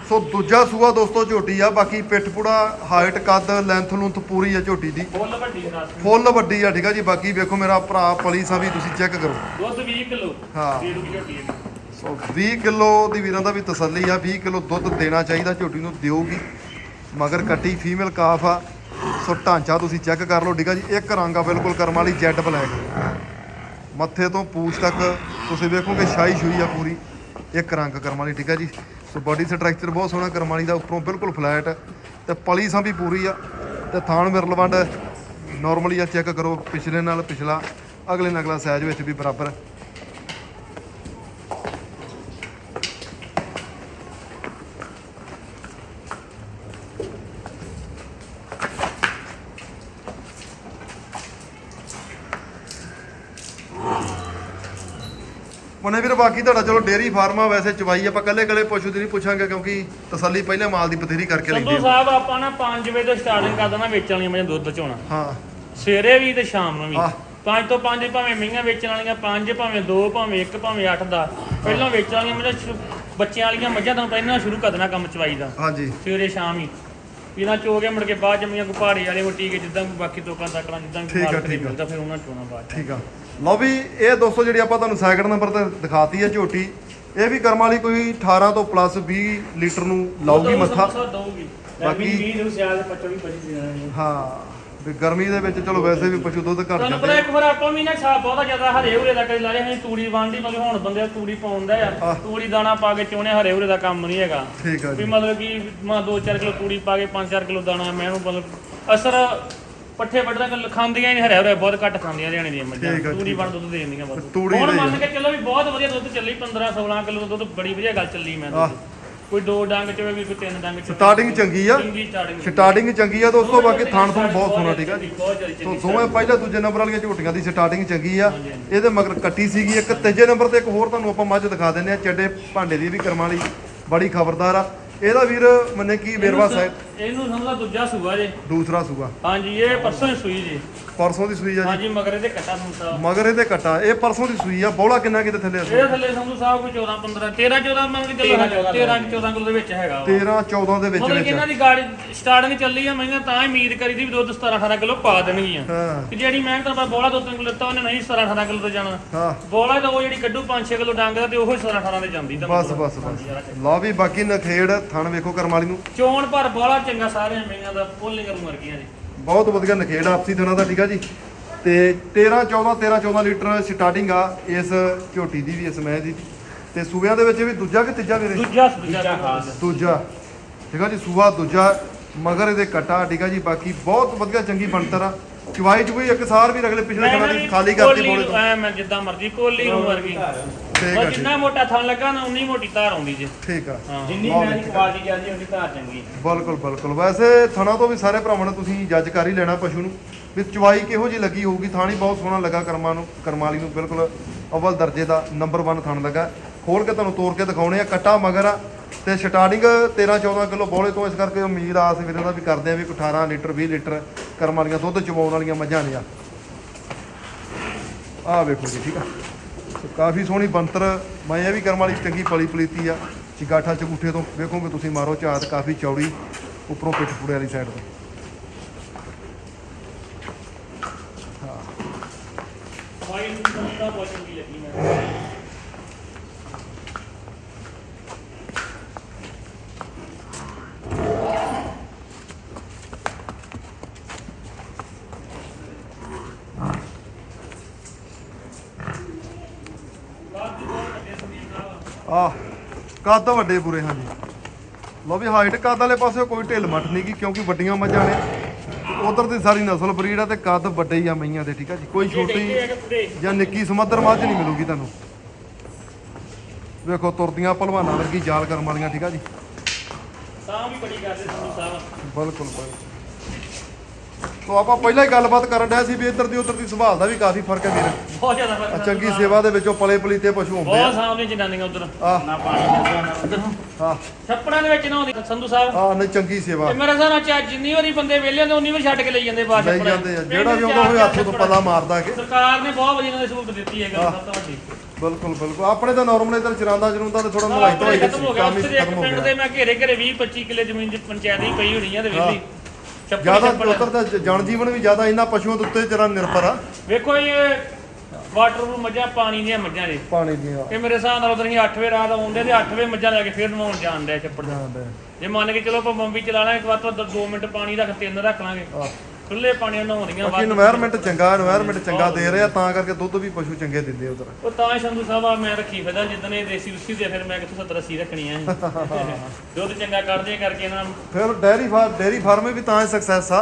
ਸੋ ਦੂਜਾ ਸੂਆ ਦੋਸਤੋ ਝੋਟੀ ਆ ਬਾਕੀ ਪਿੱਠ ਪੁੜਾ ਹਾਈਟ ਕੱਦ ਲੈਂਥ ਲੁੰਥ ਪੂਰੀ ਆ ਝੋਟੀ ਦੀ। ਫੁੱਲ ਵੱਡੀ ਰਾਸ ਫੁੱਲ ਵੱਡੀ ਆ ਠੀਕ ਆ ਜੀ। ਬਾਕੀ ਵੇਖੋ ਮੇਰਾ ਭਰਾ ਪਲੀਸਾ ਵੀ ਤੁਸੀਂ ਚੈੱਕ ਕਰੋ। ਦੁੱਧ 20 ਕਿਲੋ। ਹਾਂ। ਦੇ ਦੂਗੀ ਝੋਟੀ ਇਹ। ਸੋ 20 ਕਿਲੋ ਦੀ ਵੀਰਾਂ ਦਾ ਵੀ ਤਸੱਲੀ ਆ 20 ਕਿਲੋ ਦੁੱਧ ਦੇਣਾ ਚਾਹੀਦਾ, ਝੋਟੀ ਨੂੰ ਦਿਓਗੀ। ਮਗਰ ਕੱਟੀ ਫੀਮੇਲ ਕਾਫ ਆ, ਸੋ ਢਾਂਚਾ ਤੁਸੀਂ ਚੈੱਕ ਕਰ ਲਓ, ਠੀਕ ਆ ਜੀ? ਇੱਕ ਰੰਗ ਆ ਬਿਲਕੁਲ ਕਰਮ ਵਾਲੀ ਜੈਡ ਬਲੈਕ ਮੱਥੇ ਤੋਂ ਪੂਛ ਤੱਕ ਤੁਸੀਂ ਵੇਖੋਗੇ ਸ਼ਾਈ ਸ਼ੂਈ ਆ ਪੂਰੀ। ਇੱਕ ਰੰਗ ਕਰਮ ਵਾਲੀ, ਠੀਕ ਆ ਜੀ? ਸੋ ਬਾਡੀ ਸਟਰਕਚਰ ਬਹੁਤ ਸੋਹਣਾ ਕਰਮ ਵਾਲੀ ਦਾ, ਉੱਪਰੋਂ ਬਿਲਕੁਲ ਫਲੈਟ ਤੇ ਪਲੀ ਸਾਂ ਵੀ ਪੂਰੀ ਆ। ਤੇ ਥਾਣ ਮਿਰਲਵੰਡ ਨਾਰਮਲੀ ਆ ਚੈੱਕ ਕਰੋ ਪਿਛਲੇ ਨਾਲ ਪਿਛਲਾ, ਅਗਲੇ ਨਾਲ ਅਗਲਾ ਸਾਈਜ਼ ਵਿੱਚ ਵੀ ਬਰਾਬਰ। ਮਨੇ ਵੀਰ ਬਾਕੀ ਤੁਹਾਡਾ ਚਲੋ ਡੇਰੀ ਫਾਰਮ ਵੈਸੇ ਚਵਾਈ ਆਪਾਂ ਕੱਲੇ ਕੱਲੇ ਪਸ਼ੂ ਦੀ ਨਹੀਂ ਪੁੱਛਾਂਗੇ ਕਿਉਂਕਿ ਤਸੱਲੀ ਪਹਿਲੇ ਮਾਲ ਦੀ ਬਥੇਰੀ ਕਰਕੇ ਲੈਂਦੇ ਸੰਧੂ ਆ। ਸਾਹਿਬ ਆਪਾਂ ਨਾ 5 ਵਜੇ ਤੋਂ ਸਟਾਰਟਿੰਗ ਕਰ ਦੇਣਾ ਵੇਚਣ ਵਾਲੀਆਂ ਮੈਂ ਦੁੱਧ ਚੋਣਾ। ਹਾਂ। ਸਵੇਰੇ ਵੀ ਤੇ ਸ਼ਾਮ ਨੂੰ ਵੀ। ਆਹ। 5 ਤੋਂ 5 ਭਾਵੇਂ ਮਹੀਆਂ ਵੇਚਣ ਵਾਲੀਆਂ 5 ਭਾਵੇਂ 2 ਭਾਵੇਂ 1 ਭਾਵੇਂ 8 ਦਾ ਪਹਿਲਾਂ ਵੇਚਣ ਵਾਲੀਆਂ ਮੈਂ ਬੱਚਿਆਂ ਵਾਲੀਆਂ ਮੱਝਾਂ ਤੋਂ ਪਹਿਲਾਂ ਸ਼ੁਰੂ ਕਰ ਦੇਣਾ ਕੰਮ ਚਵਾਈ ਦਾ। ਹਾਂਜੀ। ਸਵੇਰੇ ਸ਼ਾਮ ਹੀ। ਇਹਨਾਂ ਚੋ ਕੇ ਮੁੜ ਕੇ ਬਾਅਦ ਜਮੀਆਂ ਕੋ ਪਹਾੜੀ ਵਾਲੇ ਮੱਟੀ ਕੇ ਜਿੱਦਾਂ ਬਾਕੀ ਦਾ ਕਰਾਂ ਜਿੱਦਾਂ ਠੀਕ ਆ, ਠੀਕ ਆ। ਮਿਲਦਾ ਫਿਰ ਉਹਨਾਂ ਚੋਣਾ ਬਾਅਦ 'ਚ। ਠੀਕ ਆ। ਲਓ ਵੀ ਇਹ ਦੋਸਤੋ ਜਿਹੜੀ ਆਪਾਂ ਤੁਹਾਨੂੰ ਸੈਕਿੰਡ ਨੰਬਰ ਤੇ ਦਿਖਾਤੀ ਹੈ ਝੋਟੀ ਇਹ ਵੀ ਕਰਮ ਵਾਲੀ ਕੋਈ 18 ਤੋਂ ਪਲੱਸ 20 ਲੀਟਰ ਨੂੰ ਤਾਂ ਮੱਥਾ। ਬਾਕੀ- ਬਾਕੀ 20 ਨੂੰ ਸਿਆਲ ਦੇ ਪੱਚੋ ਵੀ ਬਚੀ ਜਾਣੀ ਹਾਂ ਵੀ ਗਰਮੀ ਦੇ ਵਿੱਚ ਚਲੋ ਵੈਸੇ ਵੀ ਪਸ਼ੂ ਦੁੱਧ ਘਟ ਤੁਹਾਨੂੰ ਪਤਾ ਜਾਂਦੇ ਇੱਕ ਵਾਰ ਆਪਾਂ ਵੀ ਨਾ ਛਾ ਬਹੁਤਾ ਜ਼ਿਆਦਾ ਹਰੇ ਉਰੇ ਦਾ ਕਦੇ ਲਾਰੇ ਹਾਂ ਤੂੜੀ ਵਾਂਡੀ ਮਤਲਬ ਹੁਣ ਬੰਦੇ ਤੂੜੀ ਪਾਉਂਦਾ ਆ। ਤੂੜੀ ਦਾਣਾ ਪਾ ਕੇ ਚੋਣੇ ਹਰੇ ਉਰੇ ਦਾ ਕੰਮ ਨਹੀਂ ਹੈਗਾ। ਠੀਕ ਆ ਵੀ ਜੀ। ਮਤਲਬ ਕਿ ਮਾਂ 2-4 ਕਿਲੋ ਤੂੜੀ ਪਾ ਕੇ 5-4 ਕਿਲੋ ਦਾਣਾ ਮੈਂ ਉਹਨੂੰ ਮਤਲਬ ਅਸਰ ਪੱਠੇ ਵੱਢਦਾ ਕਿ ਖਾਂਦੀਆਂ ਹੀ ਨਹੀਂ ਹਰਿਆ ਉਰੇ ਬਹੁਤ ਘੱਟ ਖਾਂਦੀਆਂ ਹਰਿਆਣੇ ਦੀਆਂ ਮੱਝਾਂ ਠੀਕ ਆ, ਤੂੜੀ ਠੀਕ ਬਣ ਦੁੱਧ ਦੇ ਦਿੰਦੀਆਂ ਬਸ ਤੂੜੀ ਹੁਣ ਦੇ ਮੰਨ। ਕੇ ਚੱਲੋ ਵੀ ਬਹੁਤ ਵਧੀਆ ਦੁੱਧ ਚੱਲੀ 15-16 ਕਿਲੋ ਦੁੱਧ ਬੜੀ ਵਧੀਆ ਗੱਲ ਚੱਲੀ ਮੈਂ। ਦੁੱਧ। ਕੋਈ ਦੋ ਡੰਗ ਚ ਹੋਵੇ ਕੋਈ ਤਿੰਨ ਡੰਗ ਚ ਹੋਵੇ। ਸਟਾਰਟਿੰਗ ਚੰਗੀ ਆ ਚੰਗੀ ਸਟਾਰਟਿੰਗ ਸਟਾਰਟਿੰਗ ਚੰਗੀ ਆ ਦੋਸਤੋ ਬਾਕੀ ਥਾਣ ਥੂਣ ਬਹੁਤ ਸੋਹਣਾ ਠੀਕ ਆ ਜੀ ਬਹੁਤ ਜ਼ਿਆਦਾ ਸੋ ਚੰਗੀ ਦੋਵੇਂ ਪਹਿਲੇ ਦੂਜੇ ਨੰਬਰ ਵਾਲੀਆਂ ਝੋਟੀਆਂ ਦੀ ਸਟਾਰਟਿੰਗ ਚੰਗੀ ਆ। ਇਹਦੇ ਮਗਰ ਕੱਟੀ ਸੀਗੀ ਇੱਕ ਤੀਜੇ ਨੰਬਰ ਤੇ ਇੱਕ ਹੋਰ ਤੁਹਾਨੂੰ ਆਪਾਂ ਮੱਝ ਦਿਖਾ ਦਿੰਦੇ ਆ ਚੱਡੇ ਭਾਂਡੇ ਦੀ ਵੀ ਕਰਮਾਂ ਵਾਲੀ ਬੜੀ ਖਬਰਦਾਰ ਆ ਇਹਦਾ ਵੀਰ ਮੰਨੇ ਕੀ ਵੇਰਵਾ ਸਾਹਿਬ ਇਹਨੂੰ ਸਮਝਦਾ ਦੂਜਾ ਸੂਆ ਜੇ। ਦੂਸਰਾ ਸੂਆ। ਹਾਂਜੀ ਇਹ ਪਰਸੋਂ ਹੀ ਸੂਈ ਜੀ। ਪਰਸੋਂ ਦੀ ਸੂਈ ਆ ਜੀ। ਹਾਂਜੀ ਮਗਰੇ ਦੇ ਕੱਟਾ ਸਾਹਿਬ। ਮਗਰ ਇਹਦੇ ਕੱਟਾ। ਇਹ ਪਰਸੋਂ ਦੀ ਸੂਈ ਆ। ਬੋਲਾ ਕਿੰਨਾ ਕਿਤੇ ਥੱਲੇ ਇਹ ਥੱਲੇ ਸੰਧੂ ਸਾਹਿਬ ਕੋਈ 14 15 13 14 ਮੰਨ ਕੇ ਚੱਲੋ 13 14 ਕਿਲੋ ਦੇ ਵਿੱਚ ਹੈਗਾ ਵਾ। 13 14 ਦੇ ਵਿੱਚ ਮਤਲਬ ਕਿ ਵਿੱਚ ਇਹਨਾਂ ਦੀ ਗਾੜੀ ਸਟਾਰਟਿੰਗ ਚੱਲੀ ਆ ਮੈਂ ਤਾਂ ਹੀ ਉਮੀਦ ਕਰੀ ਸੀ ਵੀ ਦੁੱਧ 17 18 ਕਿਲੋ ਪਾ ਦੇਣਗੀਆਂ। ਹਾਂ। ਕਿ ਜਿਹੜੀ ਮਿਹਨਤ ਨਾਲ ਬੋਲਾ ਦੋ ਤਿੰਨ ਕਿਲੋ ਲਿੱਤਾ ਉਹਨੇ ਨਹੀਂ 17 18 ਕਿਲੋ ਤੇ ਜਾਣਾ। ਹਾਂ। ਬੋਲਾ ਤਾਂ ਉਹ ਜਿਹੜੀ ਕੱਢੂ 5 6 ਕਿਲੋ ਡੰਗ ਦਾ ਤੇ ਉਹ 17 18 ਤੇ ਜਾਂਦੀ ਤਾਂ ਬਸ ਬਸ ਬਸ। ਲਓ ਵੀ ਬਾਕੀ ਨਖੇੜ ਥਣ ਵੇਖੋ ਕਰਮ ਵਾਲੀ ਨੂੰ। ਚੋਣ ਪਰ ਬੋਲਾ ਚੰਗਾ ਸਾਰਿਆਂ ਮਈਆਂ ਦਾ ਫੁੱਲ ਨਿਕਲ ਮਰ ਗਈਆਂ ਜੀ ਬਹੁਤ ਵਧੀਆ ਨਖੇੜ ਆਪਸੀ ਥਣਾ ਦਾ ਠੀਕ ਆ ਜੀ। ਤੇ 13 14 13 14 ਲੀਟਰ ਸਟਾਰਟਿੰਗ ਆ ਇਸ ਝੋਟੀ ਦੀ ਵੀ ਇਸ ਮੈਂ ਦੀ ਤੇ ਸੂਬਿਆਂ ਦੇ ਵਿੱਚ ਇਹ ਵੀ ਦੂਜਾ ਕਿ ਤੀਜਾ ਵੀਰੇ? ਦੂਜਾ ਦੂਜਾ। ਖਾਸ ਦੂਜਾ। ਠੀਕ ਆ ਜੀ ਸੂਆ ਦੂਜਾ ਮਗਰ ਇਹਦੇ ਕਟਾ ਠੀਕ ਆ ਜੀ। ਬਾਕੀ ਬਹੁਤ ਵਧੀਆ ਚੰਗੀ ਬਣਤਰ ਆ। ਚਵਾਈ ਚ ਕੋਈ ਇੱਕ ਸਾਰ ਵੀ ਰਗਲੇ ਪਿਛਲੇ ਦਿਨਾਂ ਦੀ ਖਾਲੀ ਕਰਤੀ ਬੋਲੇ ਮੈਂ ਜਿੱਦਾਂ ਮਰਜ਼ੀ ਕੋਲੀ ਨੂੰ ਵਰਗੀ। ਠੀਕ ਆ ਬਸ ਜਿੰਨਾ ਮੋਟਾ ਥਣ ਲੱਗਾ ਨਾ ਉਨੀ ਮੋਟੀ ਧਾਰ ਆਉਂਦੀ ਜੇ। ਠੀਕ ਆ। ਹਾਂ। ਜਿੰਨੀ ਲਓ ਮੈਂ ਜੀ। ਦੀ ਕੁਆਲਿਟੀ ਜਾਂਦੀ ਉਹਦੀ ਧਾਰ ਚੰਗੀ। ਬਿਲਕੁਲ ਬਿਲਕੁਲ। ਵੈਸੇ ਥਣਾ ਤੋਂ ਵੀ ਸਾਰੇ ਭਰਾਵਾਂ ਨੂੰ ਤੁਸੀਂ ਜੱਜ ਕਰ ਹੀ ਲੈਣਾ ਪਸ਼ੂ ਨੂੰ। ਵੀ ਚਵਾਈ ਕਿਹੋ ਜੀ ਲੱਗੀ ਹੋਊਗੀ? ਥਾਣੀ ਬਹੁਤ ਸੋਹਣਾ ਲੱਗਾ ਕਰਮਾਂ ਨੂੰ ਕਰਮਾਲੀ ਨੂੰ ਬਿਲਕੁਲ ਅਵਲ ਦਰਜੇ ਦਾ ਨੰਬਰ 1 ਥਣ ਲੱਗਾ। ਖੋਲ ਕੇ ਤੁਹਾਨੂੰ ਤੋੜ ਕੇ ਦਿਖਾਉਣੇ ਆ ਕੱਟਾ ਮਗਰ ਆ। ਤੇ ਸਟਾਰਟਿੰਗ 13 14 ਕਿਲੋ ਬੋਲੇ ਤੋਂ ਇਸ ਕਰਕੇ ਉਮੀਦ ਆਸ ਵੀਰਾਂ ਦਾ ਵੀ ਕਰਦੇ ਆ ਵੀ ਕੋਈ 18 ਲੀਟਰ 20 ਲੀਟਰ ਕਰਮ ਵਾਲੀਆਂ ਦੁੱਧ ਚਵਾਉਣ ਵਾਲੀਆਂ ਮੱਝਾਂ ਨੇ ਆ। ਆ ਵੇਖੋ ਜੀ ਠੀਕ ਆ। ਸੋ ਕਾਫੀ ਸੋਹਣੀ ਬੰਤਰ ਮੈਂ ਇਹ ਵੀ ਕਰਮ ਵਾਲੀ ਚੰਗੀ ਪਲੀ ਪਲੀਤੀ ਆ, ਚਿਗਾਠਾ ਚਗੂਠੇ ਤੋਂ ਵੇਖੋਗੇ ਤੁਸੀਂ ਮਾਰੋ ਝਾਤ, ਕਾਫੀ ਚੌੜੀ, ਉੱਪਰੋਂ ਪਿੱਠ ਪੂੜੇ ਵਾਲੀ ਸਾਈਡ ਤੋਂ ਭਾਈ ਨੂੰ ਤਾਂ ਪੁੱਛ ਲੱਗੀ ਮੈਂ ਬਾਕੀ ਬਹੁਤ ਵੱਡੇ ਸੰਦੀਪ ਸਾਹਿਬ ਆ ਕੱਦ ਵੱਡੇ ਪੂਰੇ ਹਾਂਜੀ। ਲੋ ਵੀ ਹਾਈਟ ਕੱਦ ਵਾਲੇ ਪਾਸੇ ਕੋਈ ਢਿੱਲ ਮੱਠ ਨਹੀਂ ਗੀ ਕਿਉਂਕਿ ਵੱਡੀਆਂ ਮੱਝਾਂ ਨੇ। ਉਧਰ ਦੀ ਸਾਰੀ ਨਸਲ ਬਰੀਡ ਆ ਤੇ ਕੱਦ ਵੱਡੇ ਹੀ ਆ ਮਈਆਂ ਦੇ ਠੀਕ ਆ ਜੀ? ਕੋਈ ਛੋਟੀ ਜਾਂ ਨਿੱਕੀ ਸਮੱਧਰ ਮੱਝ ਨਹੀਂ ਮਿਲੂਗੀ ਤੁਹਾਨੂੰ। ਵੇਖੋ ਤੁਰਦੀਆਂ ਭਲਵਾਨਾਂ ਵਰਗੀ ਜਾਲ ਕਰਮ ਵਾਲੀਆਂ ਠੀਕ ਆ ਜੀ? ਸਾਹ ਵੀ ਬੜੀ ਕਰਦੇ ਸਾਹਿਬ ਬਿਲਕੁਲ ਬਿਲਕੁਲ। ਸੋ ਆਪਾਂ ਪਹਿਲਾਂ ਹੀ ਗੱਲਬਾਤ ਕਰਨ ਡਿਆ ਸੀ ਵੀ ਇੱਧਰ ਦੀ ਉੱਧਰ ਦੀ ਸੁਭਾਅ ਦਾ ਵੀ ਕਾਫੀ ਫ਼ਰਕ ਹੈ ਵੀਰ। ਬਹੁਤ ਜ਼ਿਆਦਾ ਫ਼ਰਕ ਆ ਚੰਗੀ ਸੇਵਾ ਦੇ ਵਿੱਚੋਂ ਪਲੇ ਪਲੀਤੇ ਪਸ਼ੂ ਹੁੰਦੇ ਬਹੁਤ ਆ ਸਾਹਮਣੇ ਜਨਾਨੀਆਂ ਉਧਰ। ਨਾ ਪਾਣੀ ਮਿਲਦਾ ਉਧਰ। ਆ ਛੱਪੜਾਂ ਦੇ ਵਿੱਚ ਨਾ ਆਉਂਦੀ ਸੰਧੂ ਸਾਹਿਬ। ਆ ਨਹੀਂ ਚੰਗੀ ਸੇਵਾ। ਤੇ ਮੇਰੇ ਹਿਸਾਬ ਨਾਲ ਚਾਹ ਜਿੰਨੀ ਵਾਰੀ ਬੰਦੇ ਵਿਹਲੇ ਹੁੰਦੇ ਉਨੀ ਵਾਰ ਛੱਡ ਕੇ ਲਈ ਜਾਂਦੇ ਬਾਹਰ ਲਈ ਛੱਪੜਾਂ। ਜਾਂਦੇ ਆ। ਜਿਹੜਾ ਵੀ ਆਉਂਦਾ ਹੋਵੇ ਹੱਥੋਂ ਤੋਂ। ਪਲਾ ਮਾਰਦਾ ਕਿ ਸਰਕਾਰ ਨੇ ਬਹੁਤ ਵਧੀਆ ਇਹਨਾਂ ਦੀ ਸਹੂਲਤ ਦਿੱਤੀ ਹੈ ਗੱਲ ਸਭ ਤੋਂ ਵੱਡੀ ਬਿਲਕੁਲ ਬਿਲਕੁਲ। ਆਪਣੇ ਤਾਂ ਨਾਰਮਲ ਇਧਰ ਚਰਾਂਦਾ ਜਰੂੰਦਾ ਤੇ ਥੋੜਾ ਦੇ ਖਤਮ ਹੋ ਗਿਆ ਕੰਮ ਉੱਥੇ ਹੀ ਦੇ ਇੱਕ ਖਤਮ ਹੋ ਪਿੰਡ ਗਿਆ। ਦੇ ਮੈਂ ਘੇਰੇ ਘੇਰੇ 20 25 ਕਿੱਲੇ ਜ਼ਮੀਨ ਦੀ ਪੰਚਾਇਤ ਹੀ ਪਈ ਹੋਣੀ ਆ ਤੇ ਵਿਹਲੀ। ਜ਼ਿਆਦਾ ਉੱਤਰ ਦਾ ਜਨ ਜੀਵਨ ਵੀ ਜ਼ਿਆਦਾ ਇਹਨਾਂ ਪਸ਼ੂਆਂ ਦੇ ਉੱਤੇ ਜਰਾ ਨਿਰਭਰ ਆ। ਵੇਖੋ ਇਹ ਵਾਟਰਪ੍ਰੂਫ ਮੱਝਾਂ ਪਾਣੀ ਦੀਆਂ ਮੱਝਾਂ ਦੇ ਪਾਣੀ ਦੀਆਂ। ਇਹ ਮੇਰੇ ਹਿਸਾਬ ਨਾਲ ਉਧਰ ਹੀ 8ਵੇਂ ਰਾਤ ਆਉਂਦੇ ਤੇ 8ਵੇਂ ਮੱਝਾਂ ਲੈ ਕੇ ਫਿਰ ਨਵਾਉਣ ਜਾਣ ਦੇ ਛੱਪੜ ਜਾਂਦਾ ਜੇ ਮੰਨ ਕੇ ਚਲੋ ਆਪਾਂ ਬੰਬੀ ਚਲਾ ਲਾਂਗੇ ਇੱਕ ਵਾਰ ਤੋਂ 2 ਮਿੰਟ ਪਾਣੀ ਰੱਖ ਤਿੰਨ ਰੱਖ ਲਾਂਗੇ। ਖੁੱਲੇ ਪਾਣੀ ਨਾਲ ਨਹਾਉਣੀਆਂ ਬਾਕੀ এনवायरमेंट ਚੰਗਾ এনवायरमेंट ਚੰਗਾ ਦੇ ਰਿਹਾ ਤਾਂ ਕਰਕੇ ਦੁੱਧ ਵੀ ਪਸ਼ੂ ਚੰਗੇ ਦਿੰਦੇ ਉਧਰ। ਉਹ ਤਾਂ ਸ਼ੰਦੂ ਸਾਹਿਬ ਆ ਮੈਂ ਰੱਖੀ ਫਿਰਦਾ ਜਿੱਦਣ ਇਹ ਦੇਸੀ ਰੁੱਸੀ ਦੇ ਫਿਰ ਮੈਂ ਕਿਥੋਂ 70 80 ਰੱਖਣੀ ਆ ਦੁੱਧ ਚੰਗਾ ਕੱਢਦੇ ਕਰਕੇ ਇਹਨਾਂ ਨੂੰ ਫਿਰ ਡੈਰੀ ਫਾਰਮ ਡੈਰੀ ਫਾਰਮ ਵੀ ਤਾਂ ਸਕਸੈਸ ਆ।